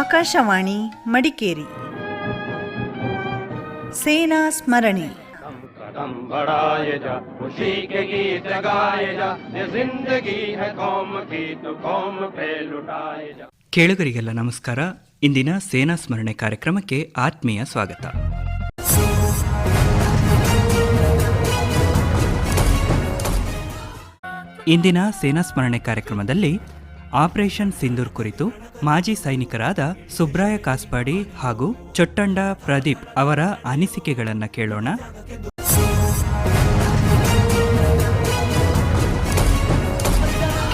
ಆಕಾಶವಾಣಿ ಮಡಿಕೇರಿ ಸೇನಾ ಸ್ಮರಣೆ कदम बढ़ाए जा खुशी के गीत गाए जा ये जिंदगी है कौम की तो कौम पे लुटाए जा ಕೇಳುಗರಿಗೆಲ್ಲ ನಮಸ್ಕಾರ ಇಂದಿನ ಸೇನಾ ಸ್ಮರಣೆ ಕಾರ್ಯಕ್ರಮಕ್ಕೆ ಆತ್ಮೀಯ ಸ್ವಾಗತ ಇಂದಿನ ಸೇನಾ ಸ್ಮರಣೆ ಕಾರ್ಯಕ್ರಮದಲ್ಲಿ ಆಪರೇಷನ್ ಸಿಂಧೂರ್ ಕುರಿತು ಮಾಜಿ ಸೈನಿಕರಾದ ಸುಬ್ರಾಯ ಕಾಸ್ಪಾಡಿ ಹಾಗೂ ಚೊಟ್ಟಂಡ ಪ್ರದೀಪ್ ಅವರ ಅನಿಸಿಕೆಗಳನ್ನು ಕೇಳೋಣ.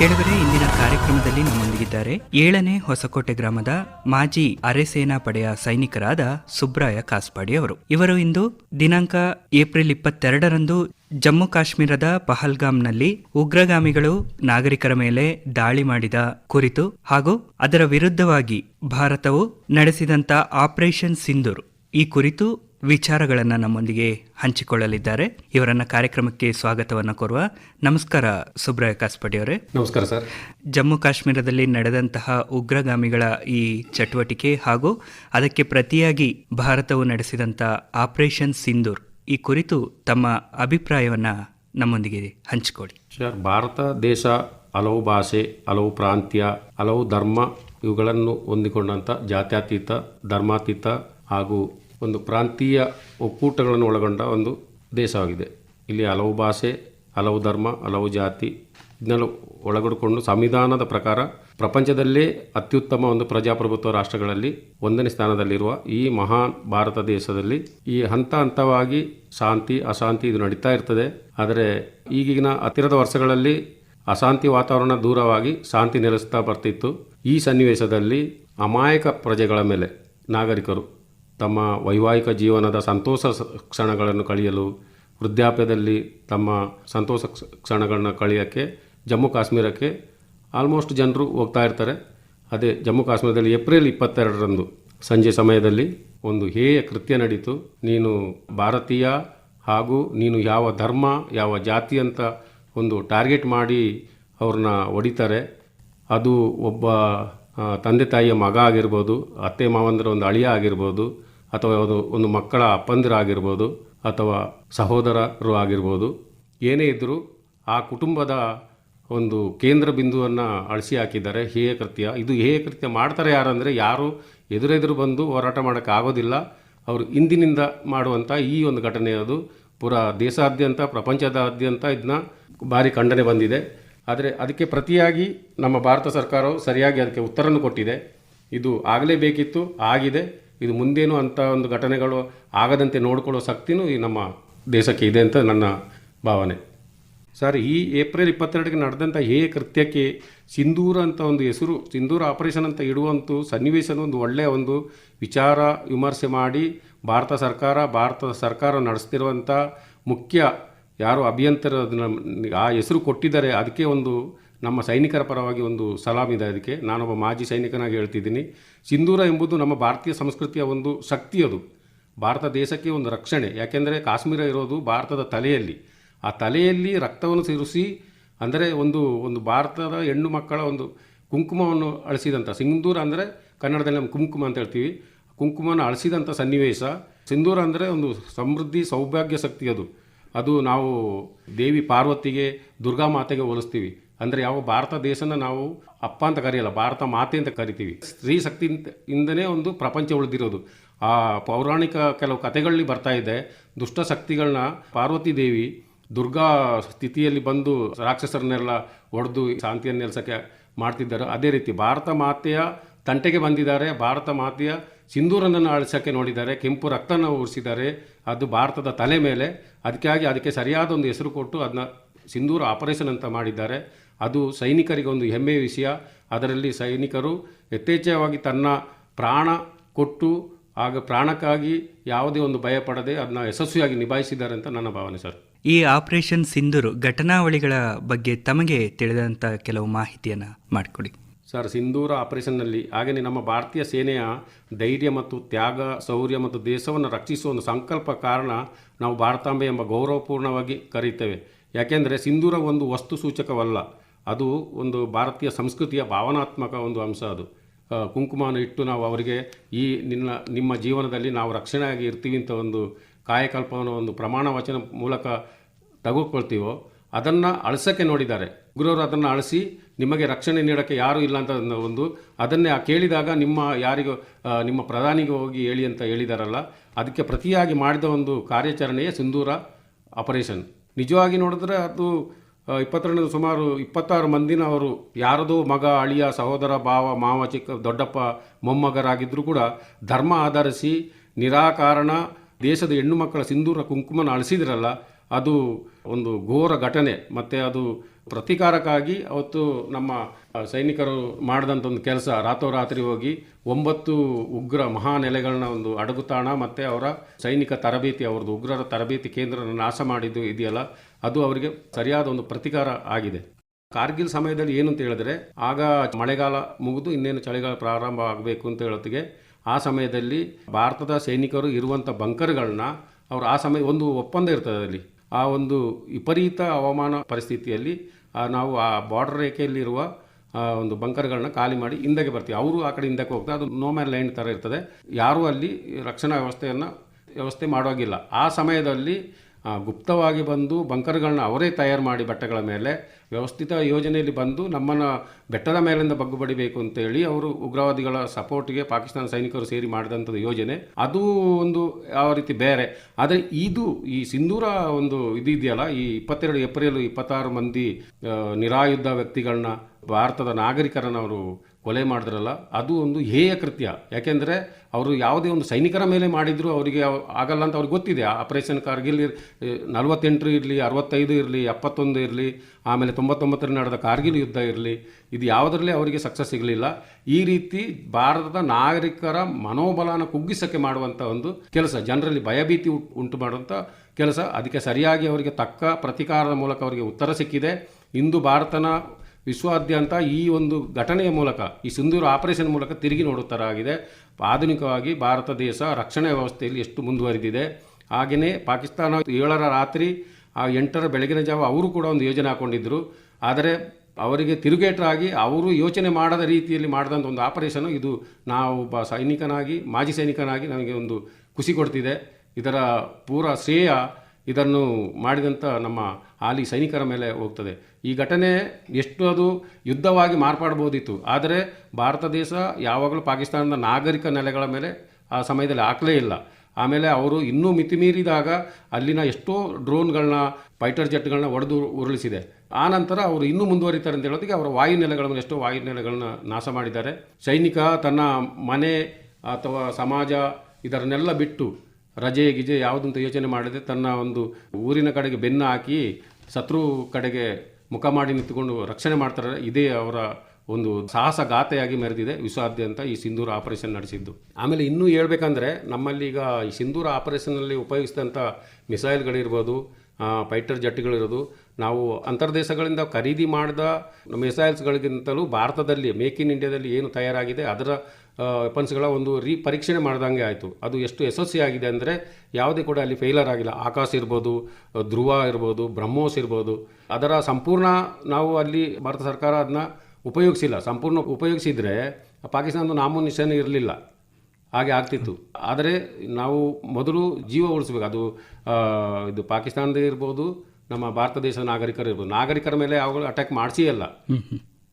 ಕೆಳಗಡೆ ಇಂದಿನ ಕಾರ್ಯಕ್ರಮದಲ್ಲಿ ನಮ್ಮೊಂದಿಗಿದ್ದಾರೆ ಏಳನೇ ಹೊಸಕೋಟೆ ಗ್ರಾಮದ ಮಾಜಿ ಅರೆಸೇನಾ ಪಡೆಯ ಸೈನಿಕರಾದ ಸುಬ್ರಾಯ ಕಾಸ್ಪಾಡಿ ಅವರು. ಇವರು ಇಂದು ದಿನಾಂಕ ಏಪ್ರಿಲ್ ಇಪ್ಪತ್ತೆರಡರಂದು ಜಮ್ಮು ಕಾಶ್ಮೀರದ ಪಹಲ್ಗಾಮ್ನಲ್ಲಿ ಉಗ್ರಗಾಮಿಗಳು ನಾಗರಿಕರ ಮೇಲೆ ದಾಳಿ ಮಾಡಿದ ಕುರಿತು ಹಾಗೂ ಅದರ ವಿರುದ್ಧವಾಗಿ ಭಾರತವು ನಡೆಸಿದಂಥ ಆಪರೇಷನ್ ಸಿಂಧೂರ್. ಈ ಕುರಿತು ವಿಚಾರಗಳನ್ನು ನಮ್ಮೊಂದಿಗೆ ಹಂಚಿಕೊಳ್ಳಲಿದ್ದಾರೆ. ಇವರನ್ನ ಕಾರ್ಯಕ್ರಮಕ್ಕೆ ಸ್ವಾಗತವನ್ನು ಕೋರುವ ನಮಸ್ಕಾರ ಸುಬ್ರಯ ಕಾಸ್ಪಡಿ ಅವರೇ. ನಮಸ್ಕಾರ ಸರ್. ಜಮ್ಮು ಕಾಶ್ಮೀರದಲ್ಲಿ ನಡೆದಂತಹ ಉಗ್ರಗಾಮಿಗಳ ಈ ಚಟುವಟಿಕೆ ಹಾಗೂ ಅದಕ್ಕೆ ಪ್ರತಿಯಾಗಿ ಭಾರತವು ನಡೆಸಿದಂಥ ಆಪರೇಷನ್ ಸಿಂಧೂರ್ ಈ ಕುರಿತು ತಮ್ಮ ಅಭಿಪ್ರಾಯವನ್ನ ನಮ್ಮೊಂದಿಗೆ ಹಂಚಿಕೊಳ್ಳಿ. ಸರ್ ಭಾರತ ದೇಶ ಹಲವು ಭಾಷೆ ಹಲವು ಪ್ರಾಂತ್ಯ ಹಲವು ಧರ್ಮ ಇವುಗಳನ್ನು ಹೊಂದಿಕೊಂಡಂಥ ಜಾತ್ಯತೀತ ಧರ್ಮಾತೀತ ಹಾಗೂ ಒಂದು ಪ್ರಾಂತೀಯ ಒಕ್ಕೂಟಗಳನ್ನು ಒಳಗೊಂಡ ಒಂದು ದೇಶವಾಗಿದೆ. ಇಲ್ಲಿ ಹಲವು ಭಾಷೆ, ಹಲವು ಧರ್ಮ, ಹಲವು ಜಾತಿ ಇದನ್ನೆಲ್ಲ ಒಳಗಡಿಕೊಂಡು ಸಂವಿಧಾನದ ಪ್ರಕಾರ ಪ್ರಪಂಚದಲ್ಲೇ ಅತ್ಯುತ್ತಮ ಒಂದು ಪ್ರಜಾಪ್ರಭುತ್ವ ರಾಷ್ಟ್ರಗಳಲ್ಲಿ ಒಂದನೇ ಸ್ಥಾನದಲ್ಲಿರುವ ಈ ಮಹಾನ್ ಭಾರತ ದೇಶದಲ್ಲಿ ಈ ಹಂತ ಹಂತವಾಗಿ ಶಾಂತಿ, ಅಶಾಂತಿ ಇದು ನಡೀತಾ ಇರ್ತದೆ. ಆದರೆ ಈಗಿನ ಹತ್ತಿರದ ವರ್ಷಗಳಲ್ಲಿ ಅಶಾಂತಿ ವಾತಾವರಣ ದೂರವಾಗಿ ಶಾಂತಿ ನೆಲೆಸ್ತಾ ಬರ್ತಿತ್ತು. ಈ ಸನ್ನಿವೇಶದಲ್ಲಿ ಅಮಾಯಕ ಪ್ರಜೆಗಳ ಮೇಲೆ ನಾಗರಿಕರು ತಮ್ಮ ವೈವಾಹಿಕ ಜೀವನದ ಸಂತೋಷ ಕ್ಷಣಗಳನ್ನು ಕಳೆಯಲು ವೃದ್ಧಾಪ್ಯದಲ್ಲಿ ತಮ್ಮ ಸಂತೋಷ ಕ್ಷಣಗಳನ್ನ ಕಳೆಯೋಕ್ಕೆ ಜಮ್ಮು ಕಾಶ್ಮೀರಕ್ಕೆ ಆಲ್ಮೋಸ್ಟ್ ಜನರು ಹೋಗ್ತಾ ಇರ್ತಾರೆ. ಅದೇ ಜಮ್ಮು ಕಾಶ್ಮೀರದಲ್ಲಿ ಏಪ್ರಿಲ್ ಇಪ್ಪತ್ತೆರಡರಂದು ಸಂಜೆ ಸಮಯದಲ್ಲಿ ಒಂದು ಹೇಯ ಕೃತ್ಯ ನಡೀತು. ನೀನು ಭಾರತೀಯ ಹಾಗೂ ನೀನು ಯಾವ ಧರ್ಮ, ಯಾವ ಜಾತಿ ಅಂತ ಒಂದು ಟಾರ್ಗೆಟ್ ಮಾಡಿ ಅವ್ರನ್ನ ಹೊಡಿತಾರೆ. ಅದು ಒಬ್ಬ ತಂದೆ ತಾಯಿಯ ಮಗ ಆಗಿರ್ಬೋದು, ಅತ್ತೆ ಮಾವಂದರ ಒಂದು ಅಳಿಯ ಆಗಿರ್ಬೋದು ಅಥವಾ ಅದು ಒಂದು ಮಕ್ಕಳ ಅಪ್ಪಂದಿರಾಗಿರ್ಬೋದು ಅಥವಾ ಸಹೋದರರು ಆಗಿರ್ಬೋದು, ಏನೇ ಇದ್ದರೂ ಆ ಕುಟುಂಬದ ಒಂದು ಕೇಂದ್ರ ಬಿಂದುವನ್ನು ಅಳಿಸಿ ಹಾಕಿದ್ದಾರೆ ಹೇಯ ಕೃತ್ಯ ಇದು ಹೇಯ ಕೃತ್ಯ ಮಾಡ್ತಾರೆ ಯಾರಂದರೆ ಯಾರು ಎದುರೆದುರು ಬಂದು ಹೋರಾಟ ಮಾಡೋಕ್ಕಾಗೋದಿಲ್ಲ. ಅವರು ಇಂದಿನಿಂದ ಮಾಡುವಂಥ ಈ ಒಂದು ಘಟನೆ ಅದು. ಪೂರಾ ದೇಶಾದ್ಯಂತ, ಪ್ರಪಂಚದಾದ್ಯಂತ ಇದನ್ನ ಭಾರಿ ಖಂಡನೆ ಬಂದಿದೆ. ಆದರೆ ಅದಕ್ಕೆ ಪ್ರತಿಯಾಗಿ ನಮ್ಮ ಭಾರತ ಸರ್ಕಾರವು ಸರಿಯಾಗಿ ಅದಕ್ಕೆ ಉತ್ತರವನ್ನು ಕೊಟ್ಟಿದೆ. ಇದು ಆಗಲೇಬೇಕಿತ್ತು, ಆಗಿದೆ. ಇದು ಮುಂದೇನು ಅಂಥ ಒಂದು ಘಟನೆಗಳು ಆಗದಂತೆ ನೋಡಿಕೊಳ್ಳೋ ಶಕ್ತಿನೂ ಈ ನಮ್ಮ ದೇಶಕ್ಕೆ ಇದೆ ಅಂತ ನನ್ನ ಭಾವನೆ. ಸರ್, ಈ ಏಪ್ರಿಲ್ ಇಪ್ಪತ್ತೆರಡಕ್ಕೆ ನಡೆದಂಥ ಹೇ ಕೃತ್ಯಕ್ಕೆ ಸಿಂಧೂರ ಅಂತ ಒಂದು ಹೆಸರು, ಸಿಂಧೂರ ಆಪರೇಷನ್ ಅಂತ ಇಡುವಂಥ ಸನ್ನಿವೇಶನ ಒಂದು ಒಳ್ಳೆಯ ಒಂದು ವಿಚಾರ ವಿಮರ್ಶೆ ಮಾಡಿ ಭಾರತ ಸರ್ಕಾರ ಭಾರತ ಸರ್ಕಾರ ನಡೆಸ್ತಿರುವಂಥ ಮುಖ್ಯ ಯಾರು ಅಭಿಯಂತರ ಆ ಹೆಸರು ಕೊಟ್ಟಿದ್ದಾರೆ, ಅದಕ್ಕೆ ಒಂದು ನಮ್ಮ ಸೈನಿಕರ ಪರವಾಗಿ ಒಂದು ಸಲಾಮ್ ಇದೆ ಅದಕ್ಕೆ. ನಾನೊಬ್ಬ ಮಾಜಿ ಸೈನಿಕನಾಗಿ ಹೇಳ್ತಿದ್ದೀನಿ. ಸಿಂಧೂರ ಎಂಬುದು ನಮ್ಮ ಭಾರತೀಯ ಸಂಸ್ಕೃತಿಯ ಒಂದು ಶಕ್ತಿ ಅದು. ಭಾರತ ದೇಶಕ್ಕೆ ಒಂದು ರಕ್ಷಣೆ. ಯಾಕೆಂದರೆ ಕಾಶ್ಮೀರ ಇರೋದು ಭಾರತದ ತಲೆಯಲ್ಲಿ. ಆ ತಲೆಯಲ್ಲಿ ರಕ್ತವನ್ನು ಸೇರಿಸಿ, ಅಂದರೆ ಒಂದು ಒಂದು ಭಾರತದ ಹೆಣ್ಣು ಮಕ್ಕಳ ಒಂದು ಕುಂಕುಮವನ್ನು ಅಳಿಸಿದಂಥ, ಸಿಂಧೂರ ಅಂದರೆ ಕನ್ನಡದಲ್ಲಿ ನಮ್ಮ ಕುಂಕುಮ ಅಂತ ಹೇಳ್ತೀವಿ. ಕುಂಕುಮವನ್ನು ಅಳಿಸಿದಂಥ ಸನ್ನಿವೇಶ. ಸಿಂಧೂರ ಅಂದರೆ ಒಂದು ಸಮೃದ್ಧಿ, ಸೌಭಾಗ್ಯ ಶಕ್ತಿ ಅದು. ಅದು ನಾವು ದೇವಿ ಪಾರ್ವತಿಗೆ, ದುರ್ಗಾ ಮಾತೆಗೆ ಹೋಲಿಸ್ತೀವಿ. ಅಂದರೆ ಯಾವ ಭಾರತ ದೇಶನ ನಾವು ಅಪ್ಪ ಅಂತ ಕರೆಯಲ್ಲ, ಭಾರತ ಮಾತೆ ಅಂತ ಕರಿತೀವಿ. ಸ್ತ್ರೀ ಶಕ್ತಿ ಇಂದನೇ ಒಂದು ಪ್ರಪಂಚ ಉಳಿದಿರೋದು. ಆ ಪೌರಾಣಿಕ ಕೆಲವು ಕಥೆಗಳಲ್ಲಿ ಬರ್ತಾ ಇದೆ, ದುಷ್ಟ ಶಕ್ತಿಗಳನ್ನ ಪಾರ್ವತಿ ದೇವಿ ದುರ್ಗಾ ಸ್ಥಿತಿಯಲ್ಲಿ ಬಂದು ರಾಕ್ಷಸರನ್ನೆಲ್ಲ ಒಡೆದು ಶಾಂತಿಯನ್ನು ನೆಲೆಸೋಕ್ಕೆ ಮಾಡ್ತಿದ್ದಾರೆ. ಅದೇ ರೀತಿ ಭಾರತ ಮಾತೆಯ ತಂಟೆಗೆ ಬಂದಿದ್ದಾರೆ, ಭಾರತ ಮಾತೆಯ ಸಿಂಧೂರನನ್ನು ಅಳಿಸೋಕ್ಕೆ ನೋಡಿದ್ದಾರೆ, ಕೆಂಪು ರಕ್ತನ ಉರಿಸಿದ್ದಾರೆ. ಅದು ಭಾರತದ ತಲೆ ಮೇಲೆ. ಅದಕ್ಕಾಗಿ ಅದಕ್ಕೆ ಸರಿಯಾದ ಒಂದು ಹೆಸರು ಕೊಟ್ಟು ಅದನ್ನ ಸಿಂಧೂರ ಆಪರೇಷನ್ ಅಂತ ಮಾಡಿದ್ದಾರೆ. ಅದು ಸೈನಿಕರಿಗೆ ಒಂದು ಹೆಮ್ಮೆಯ ವಿಷಯ. ಅದರಲ್ಲಿ ಸೈನಿಕರು ಯಥೇಚ್ಛವಾಗಿ ತನ್ನ ಪ್ರಾಣ ಕೊಟ್ಟು ಆಗ ಪ್ರಾಣಕ್ಕಾಗಿ ಯಾವುದೇ ಒಂದು ಭಯ ಪಡದೆ ಅದನ್ನ ಯಶಸ್ವಿಯಾಗಿ ನಿಭಾಯಿಸಿದ್ದಾರೆ ಅಂತ ನನ್ನ ಭಾವನೆ ಸರ್. ಈ ಆಪರೇಷನ್ ಸಿಂಧೂರು ಘಟನಾವಳಿಗಳ ಬಗ್ಗೆ ತಮಗೆ ತಿಳಿದಂಥ ಕೆಲವು ಮಾಹಿತಿಯನ್ನು ಮಾಡಿಕೊಡಿ. ಸರ್ ಸಿಂಧೂರ ಆಪರೇಷನ್ನಲ್ಲಿ ಹಾಗೆಯೇ ನಮ್ಮ ಭಾರತೀಯ ಸೇನೆಯ ಧೈರ್ಯ ಮತ್ತು ತ್ಯಾಗ ಶೌರ್ಯ ಮತ್ತು ದೇಶವನ್ನು ರಕ್ಷಿಸುವ ಒಂದು ಸಂಕಲ್ಪ ಕಾರಣ ನಾವು ಭಾರತಾಂಬೆ ಎಂಬ ಗೌರವಪೂರ್ಣವಾಗಿ ಕರೀತೇವೆ ಯಾಕೆಂದರೆ ಸಿಂಧೂರ ಒಂದು ವಸ್ತು ಸೂಚಕವಲ್ಲ ಅದು ಒಂದು ಭಾರತೀಯ ಸಂಸ್ಕೃತಿಯ ಭಾವನಾತ್ಮಕ ಒಂದು ಅಂಶ ಅದು. ಕುಂಕುಮನ ಇಟ್ಟು ನಾವು ಅವರಿಗೆ ಈ ನಿನ್ನ, ನಿಮ್ಮ ಜೀವನದಲ್ಲಿ ನಾವು ರಕ್ಷಣೆಯಾಗಿ ಇರ್ತೀವಿ ಅಂತ ಒಂದು ಕಾಯಕಲ್ಪವನ್ನು, ಒಂದು ಪ್ರಮಾಣ ವಚನ ಮೂಲಕ ತಗೋಕೊಳ್ತೀವೋ ಅದನ್ನು ಅಳಿಸೋಕ್ಕೆ ನೋಡಿದ್ದಾರೆ. ಗುರುವರು ಅದನ್ನು ಅಳಿಸಿ ನಿಮಗೆ ರಕ್ಷಣೆ ನೀಡೋಕ್ಕೆ ಯಾರೂ ಇಲ್ಲ ಅಂತ ಒಂದು- ಅದನ್ನೇ ಕೇಳಿದಾಗ ನಿಮ್ಮ ಯಾರಿಗೂ ನಿಮ್ಮ ಪ್ರಧಾನಿಗೆ ಹೋಗಿ ಹೇಳಿ ಅಂತ ಹೇಳಿದಾರಲ್ಲ, ಅದಕ್ಕೆ ಪ್ರತಿಯಾಗಿ ಮಾಡಿದ ಒಂದು ಕಾರ್ಯಾಚರಣೆಯೇ ಸಿಂಧೂರ ಆಪರೇಷನ್ ನಿಜವಾಗಿ ನೋಡಿದ್ರೆ ಅದು ಆ, ಇಪ್ಪತ್ತೆರಡು ಸುಮಾರು ಇಪ್ಪತ್ತಾರು ಮಂದಿನ ಅವರು ಯಾರದೋ ಮಗ ಅಳಿಯ ಸಹೋದರ ಭಾವ ಮಾವ ಚಿಕ್ಕ ದೊಡ್ಡಪ್ಪ ಮೊಮ್ಮಗರಾಗಿದ್ದರೂ ಕೂಡ ಧರ್ಮ ಆಧರಿಸಿ ನಿರಾಕಾರಣ ದೇಶದ ಹೆಣ್ಣು ಮಕ್ಕಳ ಸಿಂಧೂರ ಕುಂಕುಮನ ಅಳಿಸಿದ್ರಲ್ಲ ಅದು ಒಂದು ಘೋರ ಘಟನೆ. ಮತ್ತು ಅದು ಪ್ರತೀಕಾರಕ್ಕಾಗಿ ಅವತ್ತು ನಮ್ಮ ಸೈನಿಕರು ಮಾಡಿದಂಥ ಒಂದು ಕೆಲಸ ರಾತೋರಾತ್ರಿ ಹೋಗಿ ಒಂಬತ್ತು ಉಗ್ರ ಮಹಾನೆಲೆಗಳನ್ನ ಒಂದು ಅಡಗುತಾಣ ಮತ್ತು ಅವರ ಸೈನಿಕ ತರಬೇತಿ ಅವ್ರದ್ದು ಉಗ್ರರ ತರಬೇತಿ ಕೇಂದ್ರನ ನಾಶ ಮಾಡಿದ್ದು ಇದೆಯಲ್ಲ ಅದು ಅವರಿಗೆ ಸರಿಯಾದ ಒಂದು ಪ್ರತಿಕಾರ ಆಗಿದೆ. ಕಾರ್ಗಿಲ್ ಸಮಯದಲ್ಲಿ ಏನು ಅಂತ ಹೇಳಿದ್ರೆ, ಆಗ ಮಳೆಗಾಲ ಮುಗಿದು ಇನ್ನೇನು ಚಳಿಗಾಲ ಪ್ರಾರಂಭ ಆಗಬೇಕು ಅಂತ ಹೇಳೋತ್ತಿಗೆ, ಆ ಸಮಯದಲ್ಲಿ ಭಾರತದ ಸೈನಿಕರು ಇರುವಂಥ ಬಂಕರ್ಗಳನ್ನ ಅವರು ಆ ಸಮಯ ಒಂದು ಒಪ್ಪಂದ ಇರ್ತದೆ ಅಲ್ಲಿ. ಆ ಒಂದು ವಿಪರೀತ ಹವಾಮಾನ ಪರಿಸ್ಥಿತಿಯಲ್ಲಿ ನಾವು ಆ ಬಾರ್ಡರ್ ರೇಖೆಯಲ್ಲಿರುವ ಒಂದು ಬಂಕರ್ಗಳನ್ನ ಖಾಲಿ ಮಾಡಿ ಹಿಂದಕ್ಕೆ ಬರ್ತೀವಿ. ಅವರು ಆ ಕಡೆ ಹಿಂದಕ್ಕೆ ಹೋಗ್ತಾರೆ. ಅದು ನೋಮ್ಯಾನ್ ಲೈನ್ ಥರ ಇರ್ತದೆ. ಯಾರೂ ಅಲ್ಲಿ ರಕ್ಷಣಾ ವ್ಯವಸ್ಥೆಯನ್ನು ವ್ಯವಸ್ಥೆ ಮಾಡೋಗಿಲ್ಲ. ಆ ಸಮಯದಲ್ಲಿ ಗುಪ್ತವಾಗಿ ಬಂದು ಬಂಕರ್ಗಳನ್ನ ಅವರೇ ತಯಾರು ಮಾಡಿ ಬಟ್ಟೆಗಳ ಮೇಲೆ ವ್ಯವಸ್ಥಿತ ಯೋಜನೆಯಲ್ಲಿ ಬಂದು ನಮ್ಮನ್ನು ಬೆಟ್ಟದ ಮೇಲಿಂದ ಬಗ್ಗು ಬಡಿಬೇಕು ಅಂತೇಳಿ ಅವರು ಉಗ್ರವಾದಿಗಳ ಸಪೋರ್ಟ್ಗೆ ಪಾಕಿಸ್ತಾನ ಸೈನಿಕರು ಸೇರಿ ಮಾಡಿದಂಥದ್ದು ಯೋಜನೆ. ಅದು ಒಂದು ಯಾವ ರೀತಿ ಬೇರೆ. ಆದರೆ ಇದು ಈ ಸಿಂಧೂರ ಒಂದು ಇದಿದೆಯಲ್ಲ ಈ ಇಪ್ಪತ್ತೆರಡು ಏಪ್ರಿಲ್ ಇಪ್ಪತ್ತಾರು ಮಂದಿ ನಿರಾಯುದ್ಧ ವ್ಯಕ್ತಿಗಳನ್ನ ಭಾರತದ ನಾಗರಿಕರನ್ನು ಅವರು ಕೊಲೆ ಮಾಡಿದ್ರಲ್ಲ, ಅದು ಒಂದು ಹೇಯ ಕೃತ್ಯ. ಯಾಕೆಂದರೆ ಅವರು ಯಾವುದೇ ಒಂದು ಸೈನಿಕರ ಮೇಲೆ ಮಾಡಿದ್ರು, ಅವರಿಗೆ ಆಗಲ್ಲ ಅಂತ ಅವ್ರಿಗೆ ಗೊತ್ತಿದೆ. ಆಪರೇಷನ್ ಕಾರ್ಗಿಲ್ ಇರ್- ನಲವತ್ತೆಂಟು ಇರಲಿ, ಅರವತ್ತೈದು ಇರಲಿ, ಎಪ್ಪತ್ತೊಂದು ಇರಲಿ, ಆಮೇಲೆ ತೊಂಬತ್ತೊಂಬತ್ತರಲ್ಲಿ ನಡೆದ ಕಾರ್ಗಿಲ್ ಯುದ್ಧ ಇರಲಿ, ಇದು ಯಾವುದರಲ್ಲಿ ಅವರಿಗೆ ಸಕ್ಸಸ್ ಸಿಗಲಿಲ್ಲ. ಈ ರೀತಿ ಭಾರತದ ನಾಗರಿಕರ ಮನೋಬಲನ ಕುಗ್ಗಿಸಕ್ಕೆ ಮಾಡುವಂಥ ಒಂದು ಕೆಲಸ, ಜನರಲ್ಲಿ ಭಯಭೀತಿ ಉಂಟು- ಉಂಟು ಮಾಡುವಂಥ ಕೆಲಸ. ಅದಕ್ಕೆ ಸರಿಯಾಗಿ ಅವರಿಗೆ ತಕ್ಕ ಪ್ರತಿಕಾರದ ಮೂಲಕ ಅವರಿಗೆ ಉತ್ತರ ಸಿಕ್ಕಿದೆ. ಇಂದು ಭಾರತನ ವಿಶ್ವಾದ್ಯಂತ ಈ ಒಂದು ಘಟನೆಯ ಮೂಲಕ, ಈ ಸಿಂಧೂರು ಆಪರೇಷನ್ ಮೂಲಕ ತಿರುಗಿ ನೋಡುತ್ತಾರಾಗಿದೆ ಆಧುನಿಕವಾಗಿ ಭಾರತ ದೇಶ ರಕ್ಷಣಾ ವ್ಯವಸ್ಥೆಯಲ್ಲಿ ಎಷ್ಟು ಮುಂದುವರಿದಿದೆ. ಹಾಗೆಯೇ ಪಾಕಿಸ್ತಾನ ಏಳರ ರಾತ್ರಿ, ಆ ಎಂಟರ ಬೆಳಗಿನ ಜಾವ ಅವರು ಕೂಡ ಒಂದು ಯೋಜನೆ ಹಾಕೊಂಡಿದ್ದರು ಆದರೆ ಅವರಿಗೆ ತಿರುಗೇಟರಾಗಿ ಅವರು ಯೋಚನೆ ಮಾಡದ ರೀತಿಯಲ್ಲಿ ಮಾಡಿದಂಥ ಒಂದು ಆಪರೇಷನ್ ಇದು ನಾವು ಒಬ್ಬ ಸೈನಿಕನಾಗಿ, ಮಾಜಿ ಸೈನಿಕನಾಗಿ ನನಗೆ ಒಂದು ಖುಷಿ ಕೊಡ್ತಿದೆ. ಇದರ ಪೂರ ಶ್ರೇಯ ಇದನ್ನು ಮಾಡಿದಂಥ ನಮ್ಮ ಹಾಲಿ ಸೈನಿಕರ ಮೇಲೆ ಹೋಗ್ತದೆ. ಈ ಘಟನೆ ಎಷ್ಟು ಅದು ಯುದ್ಧವಾಗಿ ಮಾರ್ಪಾಡ್ಬೋದಿತ್ತು. ಆದರೆ ಭಾರತ ದೇಶ ಯಾವಾಗಲೂ ಪಾಕಿಸ್ತಾನದ ನಾಗರಿಕ ನೆಲೆಗಳ ಮೇಲೆ ಆ ಸಮಯದಲ್ಲಿ ಹಾಕಲೇ ಇಲ್ಲ. ಆಮೇಲೆ ಅವರು ಇನ್ನೂ ಮಿತಿಮೀರಿದಾಗ ಅಲ್ಲಿನ ಎಷ್ಟೋ ಡ್ರೋನ್ಗಳನ್ನ ಫೈಟರ್ ಜೆಟ್ಗಳನ್ನ ಒಡೆದು ಉರುಳಿಸಿದೆ. ಆ ನಂತರ ಅವರು ಇನ್ನೂ ಮುಂದುವರಿತಾರೆ ಅಂತ ಹೇಳೋದಕ್ಕೆ ಅವರ ವಾಯುನೆಲೆಗಳ ಮೇಲೆ ಎಷ್ಟೋ ವಾಯುನೆಲೆಗಳನ್ನ ನಾಶ ಮಾಡಿದ್ದಾರೆ. ಸೈನಿಕ ತನ್ನ ಮನೆ ಅಥವಾ ಸಮಾಜ ಇದರನ್ನೆಲ್ಲ ಬಿಟ್ಟು ರಜೆ, ಗಿಜೆ ಯಾವುದಂತ ಯೋಚನೆ ಮಾಡದೆ ತನ್ನ ಒಂದು ಊರಿನ ಕಡೆಗೆ ಬೆನ್ನು ಹಾಕಿ ಶತ್ರು ಕಡೆಗೆ ಮುಖ ಮಾಡಿ ನಿಂತುಕೊಂಡು ರಕ್ಷಣೆ ಮಾಡ್ತಾರೆ. ಇದೇ ಅವರ ಒಂದು ಸಾಹಸ ಗಾಥೆಯಾಗಿ ಮೆರೆದಿದೆ ವಿಶ್ವಾದ್ಯಂತ ಈ ಸಿಂಧೂರ ಆಪರೇಷನ್ ನಡೆಸಿದ್ದು. ಆಮೇಲೆ ಇನ್ನೂ ಹೇಳ್ಬೇಕಂದ್ರೆ ನಮ್ಮಲ್ಲಿ ಈಗ ಈ ಸಿಂಧೂರ ಆಪರೇಷನ್ನಲ್ಲಿ ಉಪಯೋಗಿಸಿದಂಥ ಮಿಸೈಲ್ಗಳಿರ್ಬೋದು ಫೈಟರ್ ಜೆಟ್ಗಳಿರೋದು ನಾವು ಅಂತರ್ದೇಶಗಳಿಂದ ಖರೀದಿ ಮಾಡಿದ ಮಿಸೈಲ್ಸ್ಗಳಿಗಿಂತಲೂ ಭಾರತದಲ್ಲಿ, ಮೇಕ್ ಇನ್ ಇಂಡಿಯಾದಲ್ಲಿ ಏನು ತಯಾರಾಗಿದೆ, ಅದರ ವೆಪನ್ಸ್ಗಳ ಒಂದು ರೀ ಪರೀಕ್ಷಣೆ ಮಾಡ್ದಂಗೆ ಆಯಿತು. ಅದು ಎಷ್ಟು ಯಶಸ್ವಿಯಾಗಿದೆ ಅಂದರೆ ಯಾವುದೇ ಕೂಡ ಅಲ್ಲಿ ಫೇಲರ್ ಆಗಿಲ್ಲ. ಆಕಾಶ್ ಇರ್ಬೋದು, ಧ್ರುವ ಇರ್ಬೋದು, ಬ್ರಹ್ಮೋಸ್ ಇರ್ಬೋದು. ಅದರ ಸಂಪೂರ್ಣ ನಾವು ಅಲ್ಲಿ ಭಾರತ ಸರ್ಕಾರ ಅದನ್ನ ಉಪಯೋಗಿಸಿಲ್ಲ. ಸಂಪೂರ್ಣ ಉಪಯೋಗಿಸಿದರೆ ಪಾಕಿಸ್ತಾನದ ನಾಮು ಇರಲಿಲ್ಲ. ಹಾಗೆ ಆಗ್ತಿತ್ತು. ಆದರೆ ನಾವು ಮೊದಲು ಜೀವ ಉಳಿಸ್ಬೇಕು. ಅದು ಇದು ಪಾಕಿಸ್ತಾನದೇ ಇರ್ಬೋದು ನಮ್ಮ ಭಾರತ ದೇಶದ ನಾಗರಿಕರು ಇರ್ಬೋದು. ನಾಗರಿಕರ ಮೇಲೆ ಯಾವಾಗಲೂ ಅಟ್ಯಾಕ್ ಮಾಡಿಸಿ ಅಲ್ಲ.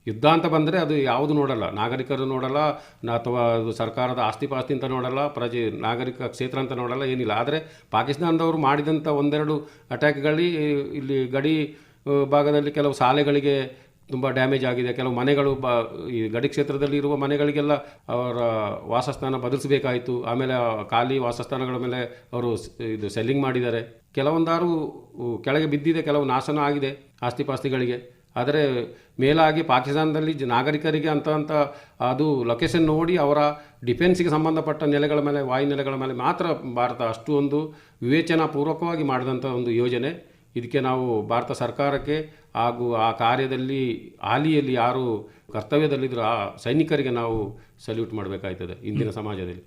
ಯುದ್ಧ ಅಂತ ಬಂದರೆ ಅದು ಯಾವುದು ನೋಡಲ್ಲ. ನಾಗರಿಕರು ನೋಡಲ್ಲ ಅಥವಾ ಅದು ಸರ್ಕಾರದ ಆಸ್ತಿ ಪಾಸ್ತಿ ಅಂತ ನೋಡಲ್ಲ ಪ್ರಜೆ ನಾಗರಿಕ ಕ್ಷೇತ್ರ ಅಂತ ನೋಡಲ್ಲ ಏನಿಲ್ಲ. ಆದರೆ ಪಾಕಿಸ್ತಾನದವರು ಮಾಡಿದಂಥ ಒಂದೆರಡು ಅಟ್ಯಾಕ್ಗಳಲ್ಲಿ ಇಲ್ಲಿ ಗಡಿ ಭಾಗದಲ್ಲಿ ಕೆಲವು ಶಾಲೆಗಳಿಗೆ ತುಂಬ ಡ್ಯಾಮೇಜ್ ಆಗಿದೆ. ಕೆಲವು ಮನೆಗಳು ಬ, ಈ ಗಡಿ ಕ್ಷೇತ್ರದಲ್ಲಿ ಇರುವ ಮನೆಗಳಿಗೆಲ್ಲ ಅವರ ವಾಸಸ್ಥಾನ ಬದಲಿಸಬೇಕಾಯಿತು. ಆಮೇಲೆ ಖಾಲಿ ವಾಸಸ್ಥಾನಗಳ ಮೇಲೆ ಅವರು ಇದು ಸೆಲ್ಲಿಂಗ್ ಮಾಡಿದ್ದಾರೆ. ಕೆಲವೊಂದಾರು ಕೆಳಗೆ ಬಿದ್ದಿದೆ, ಕೆಲವು ನಾಶನ ಆಗಿದೆ ಆಸ್ತಿಪಾಸ್ತಿಗಳಿಗೆ. ಆದರೆ ಮೇಲಾಗಿ ಪಾಕಿಸ್ತಾನದಲ್ಲಿ ನಾಗರಿಕರಿಗೆ ಅಂತ ಅಂತ ಅದು ಲೊಕೇಶನ್ ನೋಡಿ ಅವರ ಡಿಫೆನ್ಸಿಗೆ ಸಂಬಂಧಪಟ್ಟ ನೆಲೆಗಳ ಮೇಲೆ, ವಾಯು ನೆಲೆಗಳ ಮೇಲೆ ಮಾತ್ರ ಭಾರತ ಅಷ್ಟು ಒಂದು ವಿವೇಚನಾಪೂರ್ವಕವಾಗಿ ಮಾಡಿದಂಥ ಒಂದು ಯೋಜನೆ. ಇದಕ್ಕೆ ನಾವು ಭಾರತ ಸರ್ಕಾರಕ್ಕೆ ಹಾಗೂ ಆ ಕಾರ್ಯದಲ್ಲಿ ಹಾಲಿಯಲ್ಲಿ ಯಾರು ಕರ್ತವ್ಯದಲ್ಲಿದ್ದರೂ ಆ ಸೈನಿಕರಿಗೆ ನಾವು ಸಲ್ಯೂಟ್ ಮಾಡಬೇಕಾಯ್ತದೆ ಇಂದಿನ ಸಮಾಜದಲ್ಲಿ.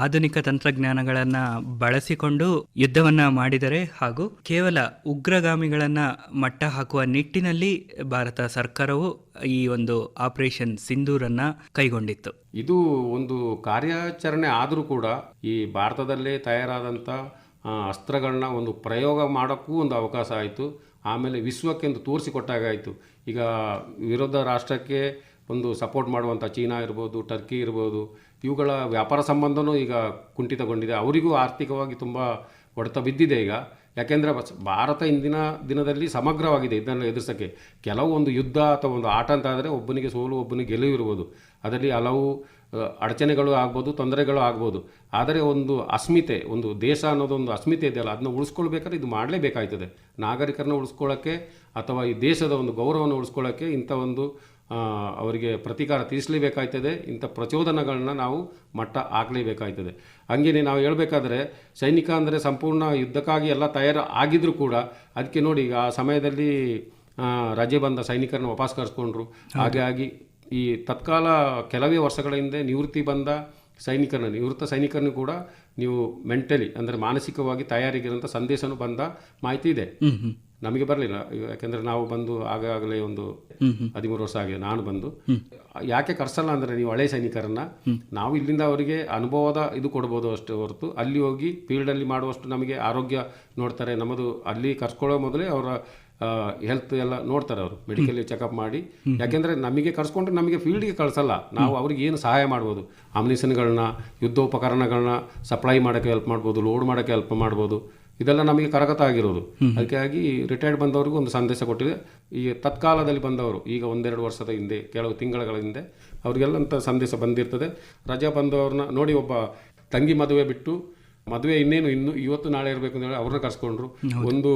ಆಧುನಿಕ ತಂತ್ರಜ್ಞಾನಗಳನ್ನು ಬಳಸಿಕೊಂಡು ಯುದ್ಧವನ್ನು ಮಾಡಿದರೆ ಹಾಗೂ ಕೇವಲ ಉಗ್ರಗಾಮಿಗಳನ್ನು ಮಟ್ಟ ಹಾಕುವ ನಿಟ್ಟಿನಲ್ಲಿ ಭಾರತ ಸರ್ಕಾರವು ಈ ಒಂದು ಆಪರೇಷನ್ ಸಿಂಧೂರನ್ನು ಕೈಗೊಂಡಿತ್ತು. ಇದು ಒಂದು ಕಾರ್ಯಾಚರಣೆ ಆದರೂ ಕೂಡ ಈ ಭಾರತದಲ್ಲೇ ತಯಾರಾದಂಥ ಅಸ್ತ್ರಗಳನ್ನ ಒಂದು ಪ್ರಯೋಗ ಮಾಡೋಕ್ಕೂ ಒಂದು ಅವಕಾಶ ಆಯಿತು. ಆಮೇಲೆ ವಿಶ್ವಕ್ಕೆ ಎಂದು ತೋರಿಸಿಕೊಟ್ಟಾಗಾಯಿತು. ಈಗ ವಿರೋಧ ರಾಷ್ಟ್ರಕ್ಕೆ ಒಂದು ಸಪೋರ್ಟ್ ಮಾಡುವಂಥ ಚೀನಾ ಇರ್ಬೋದು, ಟರ್ಕಿ ಇರ್ಬೋದು, ಇವುಗಳ ವ್ಯಾಪಾರ ಸಂಬಂಧವೂ ಈಗ ಕುಂಠಿತಗೊಂಡಿದೆ. ಅವರಿಗೂ ಆರ್ಥಿಕವಾಗಿ ತುಂಬ ಹೊಡೆತ ಬಿದ್ದಿದೆ ಈಗ. ಯಾಕೆಂದರೆ ಭಾರತ ಇಂದಿನ ದಿನದಲ್ಲಿ ಸಮಗ್ರವಾಗಿದೆ ಇದನ್ನು ಎದುರಿಸೋಕ್ಕೆ. ಕೆಲವು ಒಂದು ಯುದ್ಧ ಅಥವಾ ಒಂದು ಆಟ ಅಂತ ಆದರೆ ಒಬ್ಬನಿಗೆ ಸೋಲು, ಒಬ್ಬನಿಗೆ ಗೆಲುವು ಇರ್ಬೋದು. ಅದರಲ್ಲಿ ಹಲವು ಅಡಚಣೆಗಳು ಆಗ್ಬೋದು, ತೊಂದರೆಗಳು ಆಗ್ಬೋದು. ಆದರೆ ಒಂದು ಅಸ್ಮಿತೆ, ಒಂದು ದೇಶ ಅನ್ನೋದು ಒಂದು ಅಸ್ಮಿತೆ ಇದೆಯಲ್ಲ, ಅದನ್ನ ಉಳಿಸ್ಕೊಳ್ಬೇಕಾದ್ರೆ ಇದು ಮಾಡಲೇಬೇಕಾಯ್ತದೆ. ನಾಗರಿಕರನ್ನ ಉಳಿಸ್ಕೊಳ್ಳೋಕ್ಕೆ ಅಥವಾ ಈ ದೇಶದ ಒಂದು ಗೌರವವನ್ನು ಉಳಿಸ್ಕೊಳ್ಳೋಕ್ಕೆ ಇಂಥ ಒಂದು ಅವರಿಗೆ ಪ್ರತೀಕಾರ ತೀರಿಸಲೇಬೇಕಾಯ್ತದೆ. ಇಂಥ ಪ್ರಚೋದನೆಗಳನ್ನ ನಾವು ಮಟ್ಟ ಹಾಕಲೇಬೇಕಾಯ್ತದೆ. ಹಂಗೇನೆ ನಾವು ಹೇಳಬೇಕಾದ್ರೆ, ಸೈನಿಕ ಅಂದರೆ ಸಂಪೂರ್ಣ ಯುದ್ಧಕ್ಕಾಗಿ ಎಲ್ಲ ತಯಾರು ಆಗಿದ್ರೂ ಕೂಡ ಅದಕ್ಕೆ ನೋಡಿ ಆ ಸಮಯದಲ್ಲಿ ರಜೆ ಬಂದ ಸೈನಿಕರನ್ನ ವಾಪಸ್ ಕರೆಸ್ಕೊಂಡ್ರು. ಹಾಗಾಗಿ ಈ ತತ್ಕಾಲ ಕೆಲವೇ ವರ್ಷಗಳ ಹಿಂದೆ ನಿವೃತ್ತಿ ಬಂದ ಸೈನಿಕರನ್ನ ನಿವೃತ್ತ ಸೈನಿಕರನ್ನು ಕೂಡ ನೀವು ಮೆಂಟಲಿ ಅಂದರೆ ಮಾನಸಿಕವಾಗಿ ತಯಾರಿಗಿರೋಂಥ ಸಂದೇಶನು ಬಂದ ಮಾಹಿತಿ ಇದೆ. ನಮಗೆ ಬರಲಿಲ್ಲ. ಯಾಕೆಂದ್ರೆ ನಾವು ಬಂದು ಆಗಾಗಲೇ ಒಂದು ಹದಿಮೂರು ವರ್ಷ ಆಗಿದೆ ನಾನು ಬಂದು. ಯಾಕೆ ಕರ್ಸಲ್ಲ ಅಂದರೆ ನೀವು ಹಳೆ ಸೈನಿಕರನ್ನ? ನಾವು ಇಲ್ಲಿಂದ ಅವರಿಗೆ ಅನುಭವದ ಇದು ಕೊಡ್ಬೋದು ಅಷ್ಟೇ ಹೊರತು ಅಲ್ಲಿ ಹೋಗಿ ಫೀಲ್ಡಲ್ಲಿ ಮಾಡುವಷ್ಟು ನಮಗೆ ಆರೋಗ್ಯ ನೋಡ್ತಾರೆ. ನಮ್ಮದು ಅಲ್ಲಿ ಕರ್ಸ್ಕೊಳ್ಳೋ ಮೊದಲೇ ಅವರ ಹೆಲ್ತ್ ಎಲ್ಲ ನೋಡ್ತಾರೆ ಅವರು. ಮೆಡಿಕಲ್ ಚೆಕಪ್ ಮಾಡಿ. ಯಾಕೆಂದರೆ ನಮಗೆ ಕರ್ಸ್ಕೊಂಡ್ರೆ ನಮಗೆ ಫೀಲ್ಡ್ಗೆ ಕಳಿಸಲ್ಲ. ನಾವು ಅವ್ರಿಗೆ ಏನು ಸಹಾಯ ಮಾಡ್ಬೋದು. ಅಮ್ಯುನಿಷನ್ಗಳನ್ನ ಯುದ್ಧೋಪಕರಣಗಳನ್ನ ಸಪ್ಲೈ ಮಾಡೋಕ್ಕೆ ಹೆಲ್ಪ್ ಮಾಡ್ಬೋದು ಲೋಡ್ ಮಾಡೋಕ್ಕೆ ಹೆಲ್ಪ್ ಮಾಡ್ಬೋದು. ಇದೆಲ್ಲ ನಮಗೆ ಕರಗತ ಆಗಿರೋದು. ಅದಕ್ಕಾಗಿ ರಿಟೈರ್ಡ್ ಬಂದವ್ರಿಗೂ ಒಂದು ಸಂದೇಶ ಕೊಟ್ಟಿದೆ. ಈ ತತ್ಕಾಲದಲ್ಲಿ ಬಂದವರು ಈಗ ಒಂದೆರಡು ವರ್ಷದ ಹಿಂದೆ ಕೆಲವು ತಿಂಗಳುಗಳ ಹಿಂದೆ ಅವರಿಗೆಲ್ಲ ಅಂತ ಸಂದೇಶ ಬಂದಿರ್ತದೆ. ರಜಾ ಬಂದವ್ರನ್ನ ನೋಡಿ ಒಬ್ಬ ತಂಗಿ ಮದುವೆ ಬಿಟ್ಟು ಮದುವೆ ಇನ್ನೇನು ಇನ್ನು ಇವತ್ತು ನಾಳೆ ಇರಬೇಕು ಅಂತ ಹೇಳಿ ಅವ್ರನ್ನ ಕರ್ಸ್ಕೊಂಡ್ರು. ಒಂದು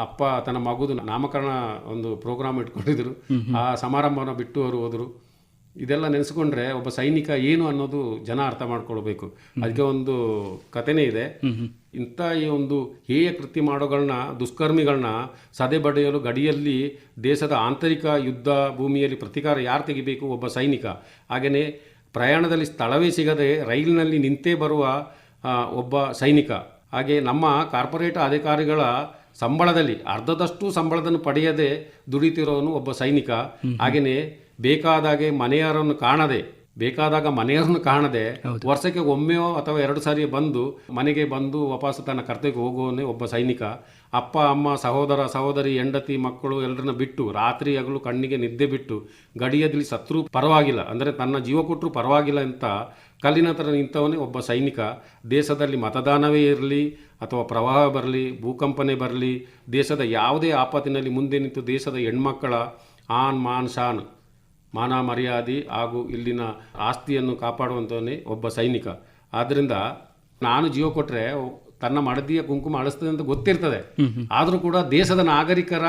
ಅಪ್ಪ ತನ್ನ ಮಗುದು ನಾಮಕರಣ ಒಂದು ಪ್ರೋಗ್ರಾಮ್ ಇಟ್ಕೊಂಡಿದ್ರು. ಆ ಸಮಾರಂಭನ ಬಿಟ್ಟು ಅವರು ಹೋದರು. ಇದೆಲ್ಲ ನೆನೆಸ್ಕೊಂಡ್ರೆ ಒಬ್ಬ ಸೈನಿಕ ಏನು ಅನ್ನೋದು ಜನ ಅರ್ಥ ಮಾಡ್ಕೊಳ್ಬೇಕು. ಅದಕ್ಕೆ ಒಂದು ಕಥೆನೇ ಇದೆ. ಇಂಥ ಈ ಒಂದು ಹೇಯ ಕೃತ್ಯ ಮಾಡೋಗಳನ್ನ ದುಷ್ಕರ್ಮಿಗಳನ್ನ ಸದೆ ಬಡಿಯಲು ಗಡಿಯಲ್ಲಿ ದೇಶದ ಆಂತರಿಕ ಯುದ್ಧ ಭೂಮಿಯಲ್ಲಿ ಪ್ರತಿಕಾರ ಯಾರು ತೆಗಿಬೇಕು? ಒಬ್ಬ ಸೈನಿಕ. ಹಾಗೆಯೇ ಪ್ರಯಾಣದಲ್ಲಿ ಸ್ಥಳವೇ ಸಿಗದೆ ರೈಲಿನಲ್ಲಿ ನಿಂತೇ ಬರುವ ಒಬ್ಬ ಸೈನಿಕ. ಹಾಗೆ ನಮ್ಮ ಕಾರ್ಪೊರೇಟ್ ಅಧಿಕಾರಿಗಳ ಸಂಬಳದಲ್ಲಿ ಅರ್ಧದಷ್ಟು ಸಂಬಳದನ್ನು ಪಡೆಯದೆ ದುಡಿತಿರೋನು ಒಬ್ಬ ಸೈನಿಕ. ಹಾಗೆಯೇ ಬೇಕಾದಾಗೆ ಮನೆಯವರನ್ನು ಕಾಣದೆ ಬೇಕಾದಾಗ ಮನೆಯವರನ್ನು ಕಾಣದೆ ವರ್ಷಕ್ಕೆ ಒಮ್ಮೆಯೋ ಅಥವಾ ಎರಡು ಸಾರಿ ಬಂದು ಮನೆಗೆ ಬಂದು ವಾಪಸ್ ತನ್ನ ಕರ್ತವ್ಯಕ್ಕೆ ಹೋಗುವವನೇ ಒಬ್ಬ ಸೈನಿಕ. ಅಪ್ಪ ಅಮ್ಮ ಸಹೋದರ ಸಹೋದರಿ ಹೆಂಡತಿ ಮಕ್ಕಳು ಎಲ್ಲರನ್ನ ಬಿಟ್ಟು ರಾತ್ರಿ ಹಗಲು ಕಣ್ಣಿಗೆ ನಿದ್ದೆ ಬಿಟ್ಟು ಗಡಿಯದಲ್ಲಿ ಶತ್ರು ಪರವಾಗಿಲ್ಲ. ಅಂದರೆ ತನ್ನ ಜೀವ ಕೊಟ್ಟರು ಪರವಾಗಿಲ್ಲ ಅಂತ ಕಲ್ಲಿನ ಥರ ನಿಂತವನೇ ಒಬ್ಬ ಸೈನಿಕ. ದೇಶದಲ್ಲಿ ಮತದಾನವೇ ಇರಲಿ ಅಥವಾ ಪ್ರವಾಹ ಬರಲಿ ಭೂಕಂಪನೆ ಬರಲಿ ದೇಶದ ಯಾವುದೇ ಆಪತ್ತಿನಲ್ಲಿ ಮುಂದೆ ನಿಂತು ದೇಶದ ಹೆಣ್ಮಕ್ಕಳ ಆನ್ ಮಾನ್ ಶಾನ್ ಮಾನ ಮರ್ಯಾದೆ ಹಾಗೂ ಇಲ್ಲಿನ ಆಸ್ತಿಯನ್ನು ಕಾಪಾಡುವಂಥವನೇ ಒಬ್ಬ ಸೈನಿಕ. ಆದ್ದರಿಂದ ನಾನು ಜೀವ ಕೊಟ್ಟರೆ ತನ್ನ ಮಡದಿಯ ಕುಂಕುಮ ಅಳಿಸ್ತದೆ ಅಂತ ಗೊತ್ತಿರ್ತದೆ. ಆದರೂ ಕೂಡ ದೇಶದ ನಾಗರಿಕರ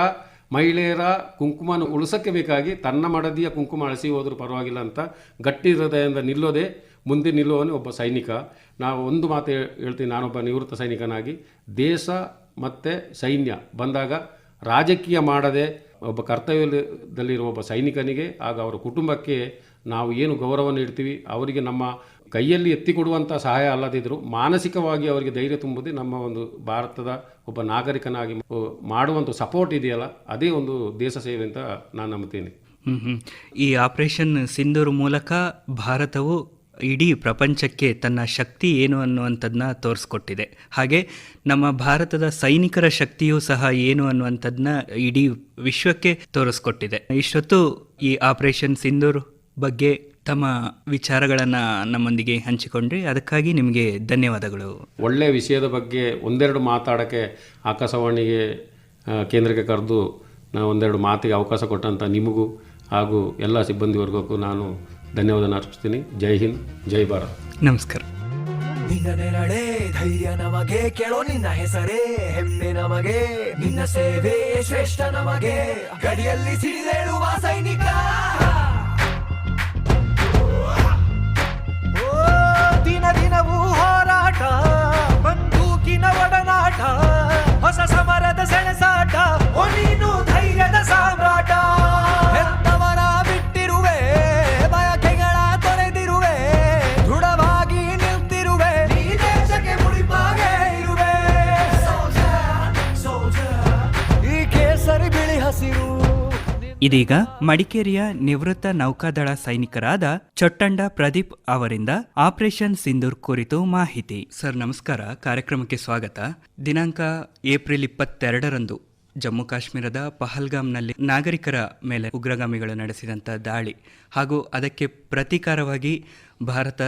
ಮಹಿಳೆಯರ ಕುಂಕುಮನ ಉಳಿಸೋಕ್ಕೆ ಬೇಕಾಗಿ ತನ್ನ ಮಡದಿಯ ಕುಂಕುಮ ಅಳಿಸಿ ಹೋದರೂ ಪರವಾಗಿಲ್ಲ ಅಂತ ಗಟ್ಟಿ ಹೃದಯದಿಂದ ನಿಲ್ಲೋದೆ, ಮುಂದೆ ನಿಲ್ಲುವವನೇ ಒಬ್ಬ ಸೈನಿಕ. ನಾವು ಒಂದು ಮಾತು ಹೇಳ್- ಹೇಳ್ತೀನಿ, ನಾನೊಬ್ಬ ನಿವೃತ್ತ ಸೈನಿಕನಾಗಿ. ದೇಶ ಮತ್ತು ಸೈನ್ಯ ಬಂದಾಗ ರಾಜಕೀಯ ಮಾಡದೆ ಒಬ್ಬ ಕರ್ತವ್ಯದಲ್ಲಿರುವ ಒಬ್ಬ ಸೈನಿಕನಿಗೆ, ಆಗ ಅವರ ಕುಟುಂಬಕ್ಕೆ ನಾವು ಏನು ಗೌರವ ನೀಡ್ತೀವಿ, ಅವರಿಗೆ ನಮ್ಮ ಕೈಯಲ್ಲಿ ಎತ್ತಿ ಕೊಡುವಂಥ ಸಹಾಯ ಅಲ್ಲದಿದ್ದರೂ ಮಾನಸಿಕವಾಗಿ ಅವರಿಗೆ ಧೈರ್ಯ ತುಂಬುದೇ ನಮ್ಮ ಒಂದು ಭಾರತದ ಒಬ್ಬ ನಾಗರಿಕನಾಗಿ ಮಾಡುವಂಥ ಸಪೋರ್ಟ್ ಇದೆಯಲ್ಲ, ಅದೇ ಒಂದು ದೇಶ ಸೇವೆ ಅಂತ ನಾನು ನಂಬುತ್ತೇನೆ. ಈ ಆಪರೇಷನ್ ಸಿಂಧೂರ್ ಮೂಲಕ ಭಾರತವು ಇಡೀ ಪ್ರಪಂಚಕ್ಕೆ ತನ್ನ ಶಕ್ತಿ ಏನು ಅನ್ನುವಂಥದ್ದನ್ನ ತೋರಿಸ್ಕೊಟ್ಟಿದೆ. ಹಾಗೆ ನಮ್ಮ ಭಾರತದ ಸೈನಿಕರ ಶಕ್ತಿಯೂ ಸಹ ಏನು ಅನ್ನುವಂಥದ್ದನ್ನ ಇಡೀ ವಿಶ್ವಕ್ಕೆ ತೋರಿಸ್ಕೊಟ್ಟಿದೆ. ಇಷ್ಟೊತ್ತು ಈ ಆಪರೇಷನ್ ಸಿಂಧೂರ್ ಬಗ್ಗೆ ತಮ್ಮ ವಿಚಾರಗಳನ್ನು ನಮ್ಮೊಂದಿಗೆ ಹಂಚಿಕೊಂಡ್ರಿ. ಅದಕ್ಕಾಗಿ ನಿಮಗೆ ಧನ್ಯವಾದಗಳು. ಒಳ್ಳೆಯ ವಿಷಯದ ಬಗ್ಗೆ ಒಂದೆರಡು ಮಾತಾಡೋಕ್ಕೆ ಆಕಾಶವಾಣಿಗೆ ಕೇಂದ್ರಕ್ಕೆ ಕರೆದು ನಾವು ಒಂದೆರಡು ಮಾತಿಗೆ ಅವಕಾಶ ಕೊಟ್ಟಂಥ ನಿಮಗೂ ಹಾಗೂ ಎಲ್ಲ ಸಿಬ್ಬಂದಿ ವರ್ಗಕ್ಕೂ ನಾನು ಧನ್ಯವಾದ ಅರ್ಪಿಸ್ತೀನಿ. ಜೈ ಹಿಂದ್ ಜೈ ಭಾರತ್. ನಮಸ್ಕಾರ. ನಿನ್ನ ನೆರಳೆ ಧೈರ್ಯ ನಮಗೆ ಕೇಳೋ ನಿನ್ನ ಹೆಸರೇ ಹೆಮ್ಮೆ ನಮಗೆ ನಿನ್ನ ಸೇವೆ ಶ್ರೇಷ್ಠ ನಮಗೆ. ಗಡಿಯಲ್ಲಿ ಸಿಡಿದೇಳುವ ಸೈನಿಕ. ಕಾಟ ಬಂದೂಕಿನ ಒಡನಾಟ, ಹೊಸ ಸಮರದ ಸೆಣಸಾಟ, ಓ ಧೈರ್ಯದ ಸಾಮ್ರಾಟ. ಎಂತವರ ಬಿಟ್ಟಿರುವೆ, ಬಯಕೆಗಳ ತೊರೆದಿರುವೆ, ದೃಢವಾಗಿ ನಿಲ್ತಿರುವೆ, ಈ ದೇಶಕ್ಕೆ ಮುಡಿಪಾಗೆ ಇರುವೆ. ಈ ಕೇಸರಿ ಬಿಳಿ ಹಸಿರು ಇದೀಗ ಮಡಿಕೇರಿಯ ನಿವೃತ್ತ ನೌಕಾದಳ ಸೈನಿಕರಾದ ಚೊಟ್ಟಂಡ ಪ್ರದೀಪ್ ಅವರಿಂದ ಆಪರೇಷನ್ ಸಿಂಧೂರ್ ಕುರಿತು ಮಾಹಿತಿ. ಸರ್, ನಮಸ್ಕಾರ. ಕಾರ್ಯಕ್ರಮಕ್ಕೆ ಸ್ವಾಗತ. ದಿನಾಂಕ ಏಪ್ರಿಲ್ ಇಪ್ಪತ್ತೆರಡರಂದು ಜಮ್ಮು ಕಾಶ್ಮೀರದ ಪಹಲ್ಗಾಮ್ನಲ್ಲಿ ನಾಗರಿಕರ ಮೇಲೆ ಉಗ್ರಗಾಮಿಗಳು ನಡೆಸಿದಂಥ ದಾಳಿ ಹಾಗೂ ಅದಕ್ಕೆ ಪ್ರತೀಕಾರವಾಗಿ ಭಾರತ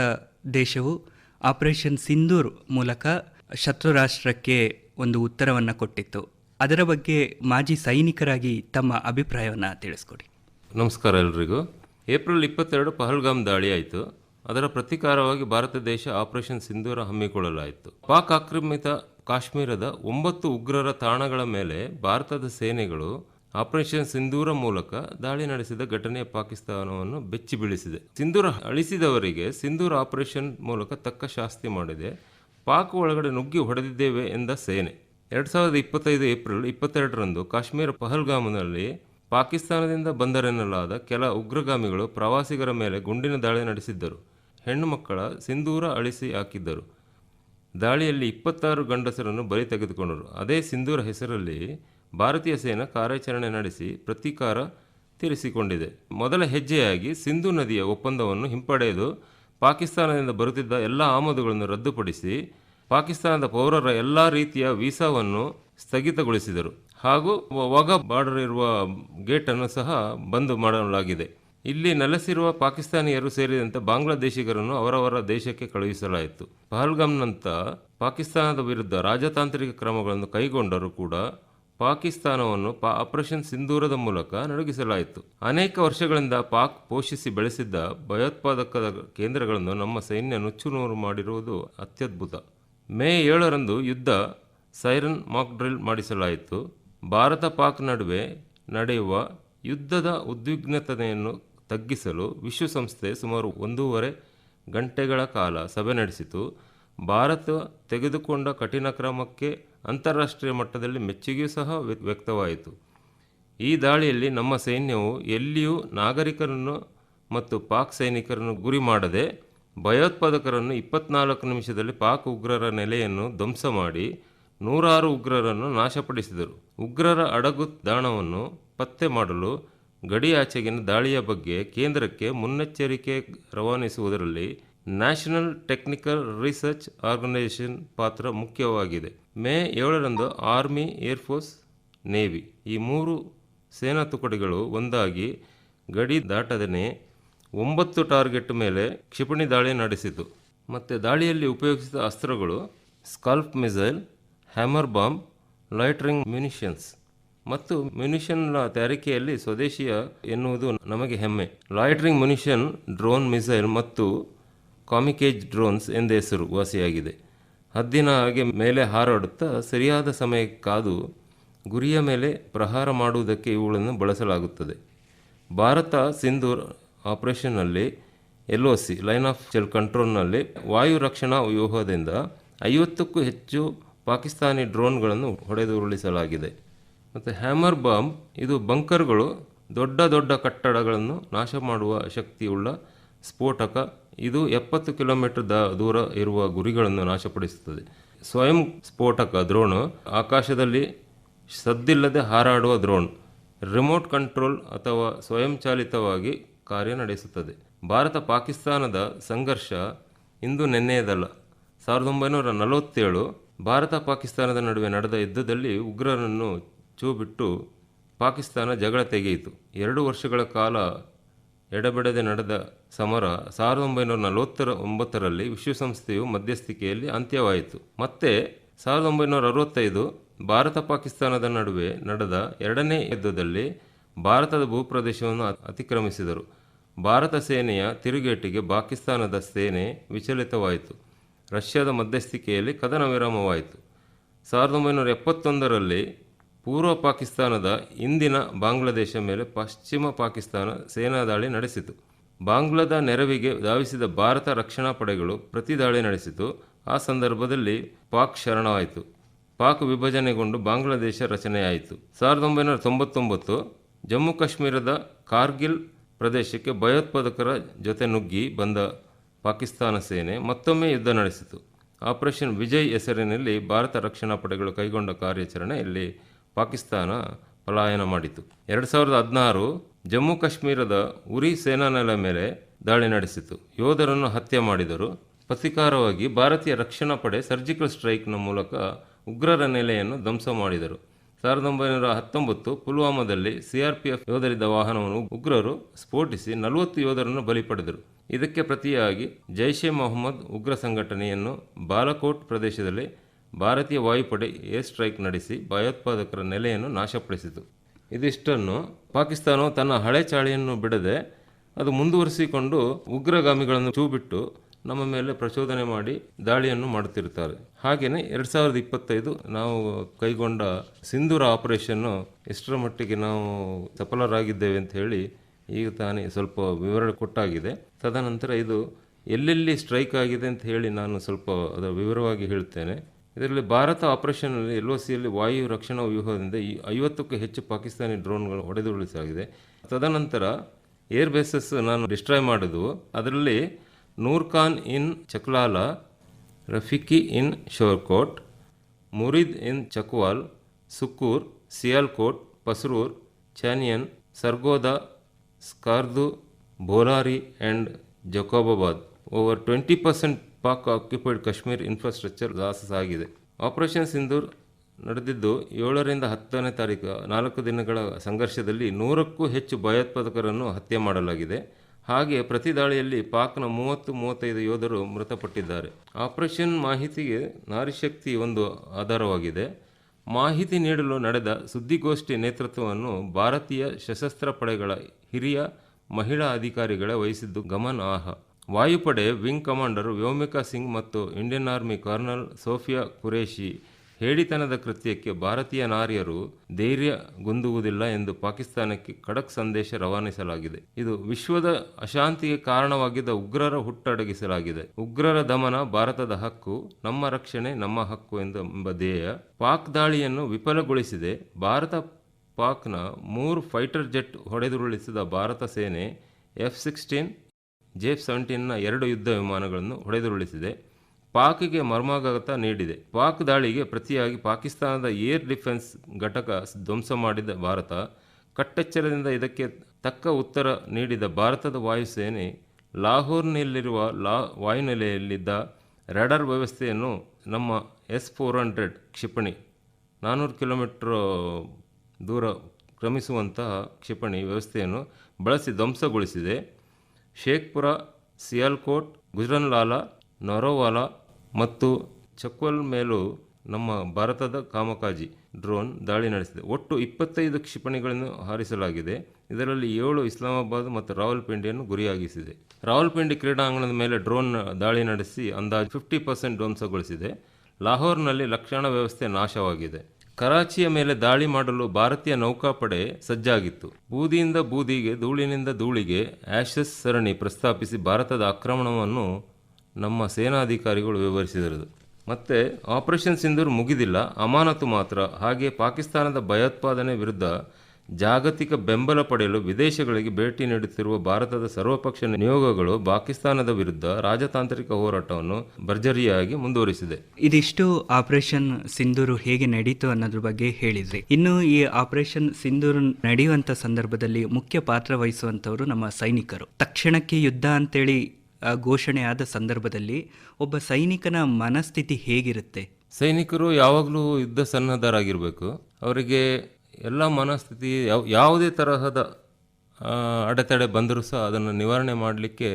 ದೇಶವು ಆಪರೇಷನ್ ಸಿಂಧೂರ್ ಮೂಲಕ ಶತ್ರು ರಾಷ್ಟ್ರಕ್ಕೆ ಒಂದು ಉತ್ತರವನ್ನು ಕೊಟ್ಟಿತ್ತು. ಅದರ ಬಗ್ಗೆ ಮಾಜಿ ಸೈನಿಕರಾಗಿ ತಮ್ಮ ಅಭಿಪ್ರಾಯವನ್ನು ತಿಳಿಸ್ಕೊಡಿ. ನಮಸ್ಕಾರ ಎಲ್ರಿಗೂ. ಏಪ್ರಿಲ್ ಇಪ್ಪತ್ತೆರಡು ಪಹಲ್ಗಾಮ್ ದಾಳಿ ಆಯಿತು. ಅದರ ಪ್ರತೀಕಾರವಾಗಿ ಭಾರತ ದೇಶ ಆಪರೇಷನ್ ಸಿಂಧೂರ ಹಮ್ಮಿಕೊಳ್ಳಲಾಯಿತು. ಪಾಕ್ ಆಕ್ರಮಿತ ಕಾಶ್ಮೀರದ ಒಂಬತ್ತು ಉಗ್ರರ ತಾಣಗಳ ಮೇಲೆ ಭಾರತದ ಸೇನೆಗಳು ಆಪರೇಷನ್ ಸಿಂಧೂರ ಮೂಲಕ ದಾಳಿ ನಡೆಸಿದ ಘಟನೆ ಪಾಕಿಸ್ತಾನವನ್ನು ಬೆಚ್ಚಿ ಬೀಳಿಸಿದೆ. ಸಿಂಧೂರ ಅಳಿಸಿದವರಿಗೆ ಸಿಂಧೂರ ಆಪರೇಷನ್ ಮೂಲಕ ತಕ್ಕ ಶಾಸ್ತಿ ಮಾಡಿದೆ. ಪಾಕ್ ಒಳಗಡೆ ನುಗ್ಗಿ ಹೊಡೆದಿದ್ದೇವೆ ಎಂದ ಸೇನೆ. ಎರಡು ಸಾವಿರದ ಇಪ್ಪತ್ತೈದು ಏಪ್ರಿಲ್ ಇಪ್ಪತ್ತೆರಡರಂದು ಕಾಶ್ಮೀರ ಪಹಲ್ಗಾಮ್ನಲ್ಲಿ ಪಾಕಿಸ್ತಾನದಿಂದ ಬಂದರೆನ್ನಲಾದ ಕೆಲ ಉಗ್ರಗಾಮಿಗಳು ಪ್ರವಾಸಿಗರ ಮೇಲೆ ಗುಂಡಿನ ದಾಳಿ ನಡೆಸಿದ್ದರು. ಹೆಣ್ಣು ಮಕ್ಕಳ ಸಿಂಧೂರ ಅಳಿಸಿ ಹಾಕಿದ್ದರು. ದಾಳಿಯಲ್ಲಿ ಇಪ್ಪತ್ತಾರು ಗಂಡಸರನ್ನು ಬಲಿ ತೆಗೆದುಕೊಂಡರು. ಅದೇ ಸಿಂಧೂರ ಹೆಸರಲ್ಲಿ ಭಾರತೀಯ ಸೇನಾ ಕಾರ್ಯಾಚರಣೆ ನಡೆಸಿ ಪ್ರತೀಕಾರ ತೀರಿಸಿಕೊಂಡಿದೆ. ಮೊದಲ ಹೆಜ್ಜೆಯಾಗಿ ಸಿಂಧು ನದಿಯ ಒಪ್ಪಂದವನ್ನು ಹಿಂಪಡೆದು ಪಾಕಿಸ್ತಾನದಿಂದ ಬರುತ್ತಿದ್ದ ಎಲ್ಲ ಆಮದುಗಳನ್ನು ರದ್ದುಪಡಿಸಿ ಪಾಕಿಸ್ತಾನದ ಪೌರರ ಎಲ್ಲ ರೀತಿಯ ವೀಸಾವನ್ನು ಸ್ಥಗಿತಗೊಳಿಸಿದರು. ಹಾಗೂ ವಾಘಾ ಬಾರ್ಡರ್ ಇರುವ ಗೇಟನ್ನು ಸಹ ಬಂದ್ ಮಾಡಲಾಗಿದೆ. ಇಲ್ಲಿ ನೆಲೆಸಿರುವ ಪಾಕಿಸ್ತಾನಿಯರು ಸೇರಿದಂತೆ ಬಾಂಗ್ಲಾದೇಶಿಗರನ್ನು ಅವರವರ ದೇಶಕ್ಕೆ ಕಳುಹಿಸಲಾಯಿತು. ಪಹಲ್ಗಾಮ್ನಂತ ಪಾಕಿಸ್ತಾನದ ವಿರುದ್ಧ ರಾಜತಾಂತ್ರಿಕ ಕ್ರಮಗಳನ್ನು ಕೈಗೊಂಡರೂ ಕೂಡ ಪಾಕಿಸ್ತಾನವನ್ನು ಪಾ ಆಪರೇಷನ್ ಸಿಂಧೂರದ ಮೂಲಕ ನಡುಗಿಸಲಾಯಿತು. ಅನೇಕ ವರ್ಷಗಳಿಂದ ಪಾಕ್ ಪೋಷಿಸಿ ಬೆಳೆಸಿದ್ದ ಭಯೋತ್ಪಾದಕದ ಕೇಂದ್ರಗಳನ್ನು ನಮ್ಮ ಸೈನ್ಯ ನುಚ್ಚುನೂರು ಮಾಡಿರುವುದು ಅತ್ಯದ್ಭುತ. ಮೇ ಏಳರಂದು ಯುದ್ಧ ಸೈರನ್ ಮಾಕ್ ಡ್ರಿಲ್ ಮಾಡಿಸಲಾಯಿತು. ಭಾರತ ಪಾಕ್ ನಡುವೆ ನಡೆಯುವ ಯುದ್ಧದ ಉದ್ವಿಗ್ನತೆಯನ್ನು ತಗ್ಗಿಸಲು ವಿಶ್ವಸಂಸ್ಥೆ ಸುಮಾರು ಒಂದೂವರೆ ಗಂಟೆಗಳ ಕಾಲ ಸಭೆ ನಡೆಸಿತು. ಭಾರತ ತೆಗೆದುಕೊಂಡ ಕಠಿಣ ಕ್ರಮಕ್ಕೆ ಅಂತಾರಾಷ್ಟ್ರೀಯ ಮಟ್ಟದಲ್ಲಿ ಮೆಚ್ಚುಗೆಯೂ ಸಹ ವ್ಯ- ವ್ಯಕ್ತವಾಯಿತು. ಈ ದಾಳಿಯಲ್ಲಿ ನಮ್ಮ ಸೈನ್ಯವು ಎಲ್ಲಿಯೂ ನಾಗರಿಕರನ್ನು ಮತ್ತು ಪಾಕ್ ಸೈನಿಕರನ್ನು ಗುರಿ ಮಾಡದೆ ಭಯೋತ್ಪಾದಕರನ್ನು ಇಪ್ಪತ್ನಾಲ್ಕು ನಿಮಿಷದಲ್ಲಿ ಪಾಕ್ ಉಗ್ರರ ನೆಲೆಯನ್ನು ಧ್ವಂಸ ಮಾಡಿ ನೂರಾರು ಉಗ್ರರನ್ನು ನಾಶಪಡಿಸಿದರು. ಉಗ್ರರ ಅಡಗು ದಾಣವನ್ನು ಪತ್ತೆ ಮಾಡಲು ಗಡಿಯಾಚೆಗಿನ ದಾಳಿಯ ಬಗ್ಗೆ ಕೇಂದ್ರಕ್ಕೆ ಮುನ್ನೆಚ್ಚರಿಕೆ ರವಾನಿಸುವುದರಲ್ಲಿ ನ್ಯಾಷನಲ್ ಟೆಕ್ನಿಕಲ್ ರಿಸರ್ಚ್ ಆರ್ಗನೈಸೇಷನ್ ಪಾತ್ರ ಮುಖ್ಯವಾಗಿದೆ. ಮೇ ಏಳರಂದು ಆರ್ಮಿ ಏರ್ಫೋರ್ಸ್ ನೇವಿ ಈ ಮೂರು ಸೇನಾ ತುಕಡಿಗಳು ಒಂದಾಗಿ ಗಡಿ ದಾಟದನೆ ಒಂಬತ್ತು ಟಾರ್ಗೆಟ್ ಮೇಲೆ ಕ್ಷಿಪಣಿ ದಾಳಿ ನಡೆಸಿತು. ಮತ್ತು ದಾಳಿಯಲ್ಲಿ ಉಪಯೋಗಿಸಿದ ಅಸ್ತ್ರಗಳು SCALP missile, hammer bomb, loitering munitions ಮತ್ತು ಮ್ಯುನಿಷನ್ನ ತಯಾರಿಕೆಯಲ್ಲಿ ಸ್ವದೇಶೀಯ ಎನ್ನುವುದು ನಮಗೆ ಹೆಮ್ಮೆ. ಲಾಯ್ಟ್ರಿಂಗ್ ಮ್ಯುನಿಷನ್ ಡ್ರೋನ್ ಮಿಸೈಲ್ ಮತ್ತು ಕಾಮಿಕೇಜ್ ಡ್ರೋನ್ಸ್ ಎಂದೇ ಹೆಸರು ವಾಸಿಯಾಗಿದೆ. ಹದ್ದಿನ ಹಾಗೆ ಮೇಲೆ ಹಾರಾಡುತ್ತಾ ಸರಿಯಾದ ಸಮಯಕ್ಕೆ ಕಾದು ಗುರಿಯ ಮೇಲೆ ಪ್ರಹಾರ ಮಾಡುವುದಕ್ಕೆ ಇವುಗಳನ್ನು ಬಳಸಲಾಗುತ್ತದೆ. Bharat Sindoor ಆಪರೇಷನ್ನಲ್ಲಿ L O C line of ಚೆಲ್ ಕಂಟ್ರೋಲ್ನಲ್ಲಿ ವಾಯು ರಕ್ಷಣಾ ವ್ಯೂಹದಿಂದ ಐವತ್ತಕ್ಕೂ ಹೆಚ್ಚು ಪಾಕಿಸ್ತಾನಿ ಡ್ರೋನ್ಗಳನ್ನು ಹೊಡೆದು ಉರುಳಿಸಲಾಗಿದೆ ಮತ್ತು ಹ್ಯಾಮರ್ ಬಾಂಬ್, ಇದು ಬಂಕರ್ಗಳು ದೊಡ್ಡ ದೊಡ್ಡ ಕಟ್ಟಡಗಳನ್ನು ನಾಶ ಮಾಡುವ ಶಕ್ತಿಯುಳ್ಳ ಸ್ಫೋಟಕ. ಇದು ಎಪ್ಪತ್ತು ಕಿಲೋಮೀಟರ್ ದ ದೂರ ಇರುವ ಗುರಿಗಳನ್ನು ನಾಶಪಡಿಸುತ್ತದೆ. ಸ್ವಯಂ ಸ್ಫೋಟಕ ದ್ರೋಣ್ ಆಕಾಶದಲ್ಲಿ ಸದ್ದಿಲ್ಲದೆ ಹಾರಾಡುವ ದ್ರೋಣ್ ರಿಮೋಟ್ ಕಂಟ್ರೋಲ್ ಅಥವಾ ಸ್ವಯಂಚಾಲಿತವಾಗಿ ಕಾರ್ಯನಡೆಸುತ್ತದೆ ಭಾರತ ಪಾಕಿಸ್ತಾನದ ಸಂಘರ್ಷ ಇಂದು ನೆನ್ನೆಯದಲ್ಲ. ಸಾವಿರದ ಒಂಬೈನೂರ ನಲವತ್ತೇಳು ಭಾರತ ಪಾಕಿಸ್ತಾನದ ನಡುವೆ ನಡೆದ ಯುದ್ಧದಲ್ಲಿ ಉಗ್ರರನ್ನು ಚೂಬಿಟ್ಟು ಪಾಕಿಸ್ತಾನ ಜಗಳ ತೆಗೆಯಿತು. ಎರಡು ವರ್ಷಗಳ ಕಾಲ ಎಡಬಿಡದೆ ನಡೆದ ಸಮರ ಸಾವಿರದ ಒಂಬೈನೂರ ನಲವತ್ತರ ಒಂಬತ್ತರಲ್ಲಿ ವಿಶ್ವಸಂಸ್ಥೆಯು ಮಧ್ಯಸ್ಥಿಕೆಯಲ್ಲಿ ಅಂತ್ಯವಾಯಿತು. ಮತ್ತೆ ಸಾವಿರದ ಒಂಬೈನೂರ ಅರವತ್ತೈದು ಭಾರತ ಪಾಕಿಸ್ತಾನದ ನಡುವೆ ನಡೆದ ಎರಡನೇ ಯುದ್ಧದಲ್ಲಿ ಭಾರತದ ಭೂಪ್ರದೇಶವನ್ನು ಅತಿಕ್ರಮಿಸಿದರು. ಭಾರತ ಸೇನೆಯ ತಿರುಗೇಟಿಗೆ ಪಾಕಿಸ್ತಾನದ ಸೇನೆ ವಿಚಲಿತವಾಯಿತು. ರಷ್ಯಾದ ಮಧ್ಯಸ್ಥಿಕೆಯಲ್ಲಿ ಕದನ ವಿರಾಮವಾಯಿತು. ಸಾವಿರದ ಒಂಬೈನೂರ ಎಪ್ಪತ್ತೊಂದರಲ್ಲಿ ಪೂರ್ವ ಪಾಕಿಸ್ತಾನದ ಇಂದಿನ ಬಾಂಗ್ಲಾದೇಶ ಮೇಲೆ ಪಶ್ಚಿಮ ಪಾಕಿಸ್ತಾನ ಸೇನಾ ದಾಳಿ ನಡೆಸಿತು. ಬಾಂಗ್ಲಾದ ನೆರವಿಗೆ ಧಾವಿಸಿದ ಭಾರತ ರಕ್ಷಣಾ ಪಡೆಗಳು ಪ್ರತಿ ದಾಳಿ ನಡೆಸಿತು. ಆ ಸಂದರ್ಭದಲ್ಲಿ ಪಾಕ್ ಶರಣವಾಯಿತು ಪಾಕ್ ವಿಭಜನೆಗೊಂಡು ಬಾಂಗ್ಲಾದೇಶ ರಚನೆಯಾಯಿತು. ಸಾವಿರದ ಒಂಬೈನೂರ ತೊಂಬತ್ತೊಂಬತ್ತು ಜಮ್ಮು ಕಾಶ್ಮೀರದ ಕಾರ್ಗಿಲ್ ಪ್ರದೇಶಕ್ಕೆ ಭಯೋತ್ಪಾದಕರ ಜೊತೆ ನುಗ್ಗಿ ಬಂದ ಪಾಕಿಸ್ತಾನ ಸೇನೆ ಮತ್ತೊಮ್ಮೆ ಯುದ್ಧ ನಡೆಸಿತು. ಆಪರೇಷನ್ ವಿಜಯ್ ಹೆಸರಿನಲ್ಲಿ ಭಾರತ ರಕ್ಷಣಾ ಪಡೆಗಳು ಕೈಗೊಂಡ ಕಾರ್ಯಾಚರಣೆಯಲ್ಲಿ ಪಾಕಿಸ್ತಾನ ಪಲಾಯನ ಮಾಡಿತು. ಎರಡು ಸಾವಿರದ ಹದಿನಾರು ಜಮ್ಮು ಕಾಶ್ಮೀರದ ಉರಿ ಸೇನಾ ನೆಲೆ ಮೇಲೆ ದಾಳಿ ನಡೆಸಿತು. ಯೋಧರನ್ನು ಹತ್ಯೆ ಮಾಡಿದರು. ಪ್ರತಿಕಾರವಾಗಿ ಭಾರತೀಯ ರಕ್ಷಣಾ ಪಡೆ ಸರ್ಜಿಕಲ್ ಸ್ಟ್ರೈಕ್ನ ಮೂಲಕ ಉಗ್ರರ ನೆಲೆಯನ್ನು ಧ್ವಂಸ ಮಾಡಿದರು. ಸಾವಿರದ ಒಂಬೈನೂರ ಹತ್ತೊಂಬತ್ತು ಪುಲ್ವಾಮಾದಲ್ಲಿ ಸಿಆರ್ಪಿಎಫ್ ಯೋಧರಿದ್ದ ವಾಹನವನ್ನು ಉಗ್ರರು ಸ್ಫೋಟಿಸಿ ನಲವತ್ತು ಯೋಧರನ್ನು ಬಲಿ ಪಡೆದರು. ಇದಕ್ಕೆ ಪ್ರತಿಯಾಗಿ ಜೈಷೆ ಮೊಹಮ್ಮದ್ ಉಗ್ರ ಸಂಘಟನೆಯನ್ನು ಬಾಲಕೋಟ್ ಪ್ರದೇಶದಲ್ಲಿ ಭಾರತೀಯ ವಾಯುಪಡೆ ಏರ್ ಸ್ಟ್ರೈಕ್ ನಡೆಸಿ ಭಯೋತ್ಪಾದಕರ ನೆಲೆಯನ್ನು ನಾಶಪಡಿಸಿತು. ಇದಿಷ್ಟನ್ನು ಪಾಕಿಸ್ತಾನವು ತನ್ನ ಹಳೆ ಚಾಳಿಯನ್ನು ಬಿಡದೆ ಅದು ಮುಂದುವರಿಸಿಕೊಂಡು ಉಗ್ರಗಾಮಿಗಳನ್ನು ಚೂಬಿಟ್ಟು ನಮ್ಮ ಮೇಲೆ ಪ್ರಚೋದನೆ ಮಾಡಿ ದಾಳಿಯನ್ನು ಮಾಡುತ್ತಿರುತ್ತಾರೆ. ಹಾಗೆಯೇ ಎರಡು ಸಾವಿರದ ಇಪ್ಪತ್ತೈದು ನಾವು ಕೈಗೊಂಡ ಸಿಂಧೂರ ಆಪರೇಷನ್ನು ಎಷ್ಟರ ಮಟ್ಟಿಗೆ ನಾವು ಸಫಲರಾಗಿದ್ದೇವೆ ಅಂತ ಹೇಳಿ ಈಗ ತಾನೇ ಸ್ವಲ್ಪ ವಿವರ ಕೊಟ್ಟಾಗಿದೆ. ತದನಂತರ ಇದು ಎಲ್ಲೆಲ್ಲಿ ಸ್ಟ್ರೈಕ್ ಆಗಿದೆ ಅಂತ ಹೇಳಿ ನಾನು ಸ್ವಲ್ಪ ಅದರ ವಿವರವಾಗಿ ಹೇಳ್ತೇನೆ. ಇದರಲ್ಲಿ ಭಾರತ ಆಪರೇಷನ್ನಲ್ಲಿ ಎಲ್ ಒ ಸಿಯಲ್ಲಿ ವಾಯು ರಕ್ಷಣಾ ವ್ಯೂಹದಿಂದ ಈ ಐವತ್ತಕ್ಕೂ ಹೆಚ್ಚು ಪಾಕಿಸ್ತಾನಿ ಡ್ರೋನ್ಗಳು ಹೊಡೆದುರುಳಿಸಲಾಗಿದೆ. ತದನಂತರ ಏರ್ ಬೇಸಸ್ ನಾನು ಡಿಸ್ಟ್ರಾಯ್ ಮಾಡಿದ್ವು. ಅದರಲ್ಲಿ Nur Khan in Chaklala, Rafiqui in Shorkot, Murid in Chakwal, Sukkur, Sialkot, Pasrur, Chunian, Sargodha, Skardu Bholari and Jacobabad. Over twenty percent Pak occupied Kashmir infrastructure losses ಆಗಿದೆ. ಆಪರೇಷನ್ ಸಿಂಧೂರ್ ನಡೆದಿದ್ದು ಏಳರಿಂದ ಹತ್ತನೇ ತಾರೀಕು ನಾಲ್ಕು ದಿನಗಳ ಸಂಘರ್ಷದಲ್ಲಿ ನೂರಕ್ಕೂ ಹೆಚ್ಚು ಭಯೋತ್ಪಾದಕರನ್ನು ಹತ್ಯೆ ಮಾಡಲಾಗಿದೆ. ಹಾಗೆ ಪ್ರತಿ ದಾಳಿಯಲ್ಲಿ ಪಾಕ್ನ ಮೂವತ್ತು ಮೂವತ್ತೈದು ಯೋಧರು ಮೃತಪಟ್ಟಿದ್ದಾರೆ. ಆಪರೇಷನ್ ಮಾಹಿತಿಗೆ ನಾರಿಶಕ್ತಿ ಒಂದು ಆಧಾರವಾಗಿದೆ. ಮಾಹಿತಿ ನೀಡಲು ನಡೆದ ಸುದ್ದಿಗೋಷ್ಠಿ ನೇತೃತ್ವವನ್ನು ಭಾರತೀಯ ಸಶಸ್ತ್ರ ಪಡೆಗಳ ಹಿರಿಯ ಮಹಿಳಾ ಅಧಿಕಾರಿಗಳೇ ವಹಿಸಿದ್ದು ಗಮನಾರ್ಹ. ವಾಯುಪಡೆ ವಿಂಗ್ ಕಮಾಂಡರ್ ವ್ಯೋಮಿಕಾ ಸಿಂಗ್ ಮತ್ತು Indian army colonel Sofiya Qureshi ಹೇಡಿತನದ ಕೃತ್ಯಕ್ಕೆ ಭಾರತೀಯ ನಾರಿಯರು ಧೈರ್ಯ ಗುಂದುವುದಿಲ್ಲ ಎಂದು ಪಾಕಿಸ್ತಾನಕ್ಕೆ ಖಡಕ್ ಸಂದೇಶ ರವಾನಿಸಲಾಗಿದೆ. ಇದು ವಿಶ್ವದ ಅಶಾಂತಿಗೆ ಕಾರಣವಾಗಿದ್ದ ಉಗ್ರರ ಹುಟ್ಟಡಗಿಸಲಾಗಿದೆ ಉಗ್ರರ ದಮನ ಭಾರತದ ಹಕ್ಕು, ನಮ್ಮ ರಕ್ಷಣೆ, ನಮ್ಮ ಹಕ್ಕು ಎಂದು ಎಂಬ ಧ್ಯೇಯ ಪಾಕ್ ದಾಳಿಯನ್ನು ವಿಫಲಗೊಳಿಸಿದೆ. ಭಾರತ ಪಾಕ್ನ ಮೂರು ಫೈಟರ್ ಜೆಟ್ ಹೊಡೆದುರುಳಿಸಿದ ಭಾರತ ಸೇನೆ ಎಫ್ ಸಿಕ್ಸ್ಟೀನ್, ಜೆಫ್ ಸೆವೆಂಟೀನ್ನ ಎರಡು ಯುದ್ಧ ವಿಮಾನಗಳನ್ನು ಹೊಡೆದುರುಳಿಸಿದೆ. ಪಾಕ್ಗೆ ಮರ್ಮಾಘಾತ ನೀಡಿದೆ. ಪಾಕ್ ದಾಳಿಗೆ ಪ್ರತಿಯಾಗಿ ಪಾಕಿಸ್ತಾನದ ಏರ್ ಡಿಫೆನ್ಸ್ ಘಟಕ ಧ್ವಂಸ ಮಾಡಿದ ಭಾರತ, ಕಟ್ಟೆಚ್ಚರದಿಂದ ಇದಕ್ಕೆ ತಕ್ಕ ಉತ್ತರ ನೀಡಿದ ಭಾರತದ ವಾಯುಸೇನೆ, ಲಾಹೋರ್ನಲ್ಲಿರುವ ಲಾ ವಾಯುನೆಲೆಯಲ್ಲಿದ್ದ ರಡಾರ್ ವ್ಯವಸ್ಥೆಯನ್ನು ನಮ್ಮ ಎಸ್ ಫೋರ್ ಹಂಡ್ರೆಡ್ ಕ್ಷಿಪಣಿ ನಾನ್ನೂರು ಕಿಲೋಮೀಟ್ರ್ ದೂರ ಕ್ರಮಿಸುವಂತಹ ಕ್ಷಿಪಣಿ ವ್ಯವಸ್ಥೆಯನ್ನು ಬಳಸಿ ಧ್ವಂಸಗೊಳಿಸಿದೆ. ಶೇಖ್ಪುರ, ಸಿಯಾಲ್ಕೋಟ್ ಗುಜರನ್ಲಾಲ ನೊರೋವಾಲಾ ಮತ್ತು ಚಕ್ವಲ್ ಮೇಲೂ ನಮ್ಮ ಭಾರತದ ಕಾಮಕಾಜಿ ಡ್ರೋನ್ ದಾಳಿ ನಡೆಸಿದೆ. ಒಟ್ಟು ಇಪ್ಪತ್ತೈದು ಕ್ಷಿಪಣಿಗಳನ್ನು ಹಾರಿಸಲಾಗಿದೆ. ಇದರಲ್ಲಿ ಏಳು ಇಸ್ಲಾಮಾಬಾದ್ ಮತ್ತು ರಾವಲ್ಪಿಂಡಿಯನ್ನು ಗುರಿಯಾಗಿಸಿದೆ. ರಾವಲ್ಪಿಂಡಿ ಕ್ರೀಡಾಂಗಣದ ಮೇಲೆ ಡ್ರೋನ್ ದಾಳಿ ನಡೆಸಿ ಅಂದಾಜು ಫಿಫ್ಟಿ ಪರ್ಸೆಂಟ್ ಧ್ವಂಸಗೊಳಿಸಿದೆ. ಲಾಹೋರ್ನಲ್ಲಿ ಲಕ್ಷಣ ವ್ಯವಸ್ಥೆ ನಾಶವಾಗಿದೆ. ಕರಾಚಿಯ ಮೇಲೆ ದಾಳಿ ಮಾಡಲು ಭಾರತೀಯ ನೌಕಾಪಡೆ ಸಜ್ಜಾಗಿತ್ತು. ಬೂದಿಯಿಂದ ಬೂದಿಗೆ, ಧೂಳಿನಿಂದ ಧೂಳಿಗೆ ಆಶಸ್ ಸರಣಿ ಪ್ರಸ್ತಾಪಿಸಿ ಭಾರತದ ಆಕ್ರಮಣವನ್ನು ನಮ್ಮ ಸೇನಾಧಿಕಾರಿಗಳು ವಿವರಿಸಿದರು ಮತ್ತೆ ಆಪರೇಷನ್ ಸಿಂಧೂರ್ ಮುಗಿದಿಲ್ಲ, ಅಮಾನತು ಮಾತ್ರ. ಹಾಗೆ ಪಾಕಿಸ್ತಾನದ ಭಯೋತ್ಪಾದನೆ ವಿರುದ್ಧ ಜಾಗತಿಕ ಬೆಂಬಲ ಪಡೆಯಲು ವಿದೇಶಗಳಿಗೆ ಭೇಟಿ ನೀಡುತ್ತಿರುವ ಭಾರತದ ಸರ್ವಪಕ್ಷ ನಿಯೋಗಗಳು ಪಾಕಿಸ್ತಾನದ ವಿರುದ್ಧ ರಾಜತಾಂತ್ರಿಕ ಹೋರಾಟವನ್ನು ಭರ್ಜರಿಯಾಗಿ ಮುಂದುವರಿಸಿದೆ. ಇದಿಷ್ಟು ಆಪರೇಷನ್ ಸಿಂಧೂರು ಹೇಗೆ ನಡೀತು ಅನ್ನೋದ್ರ ಬಗ್ಗೆ ಹೇಳಿದ್ರಿ. ಇನ್ನು ಈ ಆಪರೇಷನ್ ಸಿಂಧೂರು ನಡೆಯುವಂತ ಸಂದರ್ಭದಲ್ಲಿ ಮುಖ್ಯ ಪಾತ್ರ ವಹಿಸುವಂತವರು ನಮ್ಮ ಸೈನಿಕರು. ತಕ್ಷಣಕ್ಕೆ ಯುದ್ಧ ಅಂತೇಳಿ ಆ, ಘೋಷಣೆ ಆದ ಸಂದರ್ಭದಲ್ಲಿ ಒಬ್ಬ ಸೈನಿಕನ ಮನಸ್ಥಿತಿ ಹೇಗಿರುತ್ತೆ? ಸೈನಿಕರು ಯಾವಾಗಲೂ ಯುದ್ಧ ಸನ್ನದ್ಧರಾಗಿರಬೇಕು. ಅವರಿಗೆ ಎಲ್ಲ ಮನಸ್ಥಿತಿ ಯಾವ ಯಾವುದೇ ತರಹದ ಅಡೆತಡೆ ಬಂದರೂ ಸಹ ಅದನ್ನು ನಿವಾರಣೆ ಮಾಡಲಿಕ್ಕೆ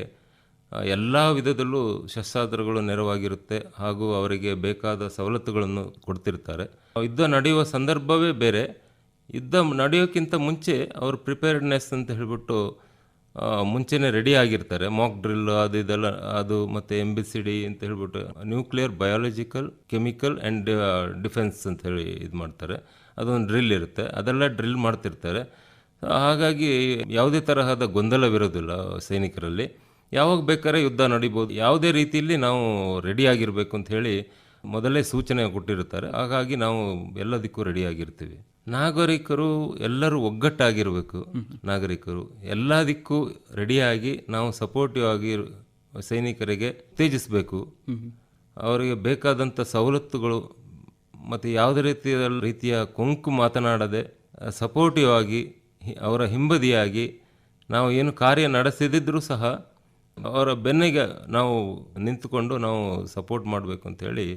ಎಲ್ಲ ವಿಧದಲ್ಲೂ ಶಸ್ತ್ರಾಸ್ತ್ರಗಳು ನೆರವಾಗಿರುತ್ತೆ ಹಾಗೂ ಅವರಿಗೆ ಬೇಕಾದ ಸವಲತ್ತುಗಳನ್ನು ಕೊಡ್ತಿರ್ತಾರೆ. ಯುದ್ಧ ನಡೆಯುವ ಸಂದರ್ಭವೇ ಬೇರೆ. ಯುದ್ಧ ನಡೆಯೋಕ್ಕಿಂತ ಮುಂಚೆ ಅವರು ಪ್ರಿಪೇರ್ಡ್ನೆಸ್ ಅಂತ ಹೇಳ್ಬಿಟ್ಟು ಮುಂಚೆನೇ ರೆಡಿ ಆಗಿರ್ತಾರೆ. ಮಾಕ್ ಡ್ರಿಲ್ ಅದು ಇದೆಲ್ಲ, ಅದು ಮತ್ತು ಎಂ ಬಿ ಸಿ ಡಿ ಅಂತ ಹೇಳ್ಬಿಟ್ಟು nuclear biological chemical and defence ಅಂತ ಹೇಳಿ ಇದು ಮಾಡ್ತಾರೆ. ಅದೊಂದು ಡ್ರಿಲ್ ಇರುತ್ತೆ. ಅದೆಲ್ಲ ಡ್ರಿಲ್ ಮಾಡ್ತಿರ್ತಾರೆ. ಹಾಗಾಗಿ ಯಾವುದೇ ತರಹದ ಗೊಂದಲವಿರೋದಿಲ್ಲ ಸೈನಿಕರಲ್ಲಿ. ಯಾವಾಗ ಬೇಕಾದ್ರೆ ಯುದ್ಧ ನಡಿಬೋದು. ಯಾವುದೇ ರೀತಿಯಲ್ಲಿ ನಾವು ರೆಡಿ ಆಗಿರಬೇಕು ಅಂತ ಹೇಳಿ ಮೊದಲೇ ಸೂಚನೆ ಕೊಟ್ಟಿರ್ತಾರೆ ಹಾಗಾಗಿ ನಾವು ಎಲ್ಲದಕ್ಕೂ ರೆಡಿ ಆಗಿರ್ತೀವಿ. ನಾಗರಿಕರು ಎಲ್ಲರೂ ಒಗ್ಗಟ್ಟಾಗಿರಬೇಕು. ನಾಗರಿಕರು ಎಲ್ಲದಕ್ಕೂ ರೆಡಿಯಾಗಿ ನಾವು ಸಪೋರ್ಟಿವ್ ಆಗಿ ಸೈನಿಕರಿಗೆ ಉತ್ತೇಜಿಸಬೇಕು. ಅವರಿಗೆ ಬೇಕಾದಂಥ ಸವಲತ್ತುಗಳು ಮತ್ತು ಯಾವುದೇ ರೀತಿಯ ರೀತಿಯ ಕೊಂಕು ಮಾತನಾಡದೆ ಸಪೋರ್ಟಿವ್ ಆಗಿ, ಅವರ ಹಿಂಬದಿಯಾಗಿ ನಾವು ಏನು ಕಾರ್ಯ ನಡೆಸದಿದ್ದರೂ ಸಹ ಅವರ ಬೆನ್ನಿಗೆ ನಾವು ನಿಂತುಕೊಂಡು ನಾವು ಸಪೋರ್ಟ್ ಮಾಡಬೇಕು ಅಂತ ಹೇಳಿ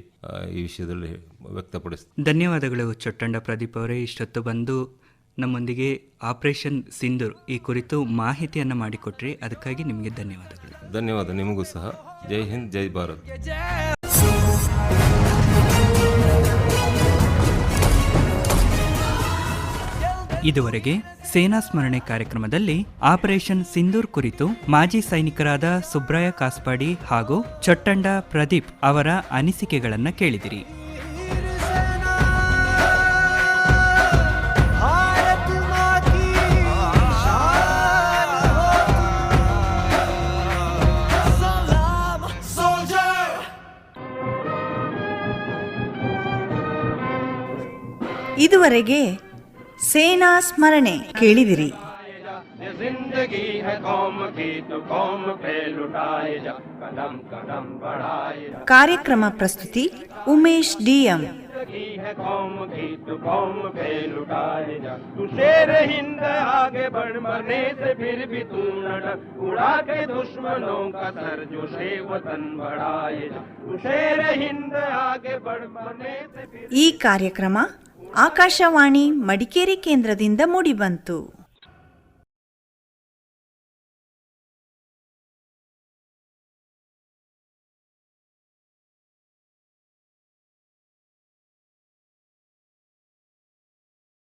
ಈ ವಿಷಯದಲ್ಲಿ ವ್ಯಕ್ತಪಡಿಸ್ತೀವಿ ಧನ್ಯವಾದಗಳು ಚೊಟ್ಟಂಡ ಪ್ರದೀಪ್ ಅವರೇ. ಇಷ್ಟೊತ್ತು ಬಂದು ನಮ್ಮೊಂದಿಗೆ ಆಪರೇಷನ್ ಸಿಂಧೂರ್ ಈ ಕುರಿತು ಮಾಹಿತಿಯನ್ನು ಮಾಡಿಕೊಟ್ರಿ. ಅದಕ್ಕಾಗಿ ನಿಮಗೆ ಧನ್ಯವಾದಗಳು. ಧನ್ಯವಾದ ನಿಮಗೂ ಸಹ. ಜೈ ಹಿಂದ್ ಜೈ ಭಾರತ್. ಇದುವರೆಗೆ ಸೇನಾ ಸ್ಮರಣೆ ಕಾರ್ಯಕ್ರಮದಲ್ಲಿ ಆಪರೇಷನ್ ಸಿಂಧೂರ್ ಕುರಿತು ಮಾಜಿ ಸೈನಿಕರಾದ ಸುಬ್ರಾಯ ಕಾಸ್ಪಾಡಿ ಹಾಗೂ ಚೊಟ್ಟಂಡ ಪ್ರದೀಪ್ ಅವರ ಅನಿಸಿಕೆಗಳನ್ನು ಕೇಳಿದಿರಿ. ಇದುವರೆಗೆ ಸೇನಾ ಸ್ಮರಣೆ ಕೇಳಿದಿರಿ ये जिंदगी है कौम की तो कौम पे लुटाए जा कदम कदम बढ़ाए जा ಕಾರ್ಯಕ್ರಮ ಪ್ರಸ್ತುತಿ ಉಮೇಶ್ ಡಿಎಂ जिंदगी है कौम की तो कौम पे लुटाए जा तू शेर हिंद आगे बढ़ मरने से फिर भी तू न डर उड़ा के दुश्मनों का सर जो शे वतन बढ़ाए जा तू शेर हिंद आगे बढ़ मरने से फिर ಈ ಕಾರ್ಯಕ್ರಮ ಆಕಾಶವಾಣಿ ಮಡಿಕೇರಿ ಕೇಂದ್ರದಿಂದ ಮೂಡಿಬಂತು.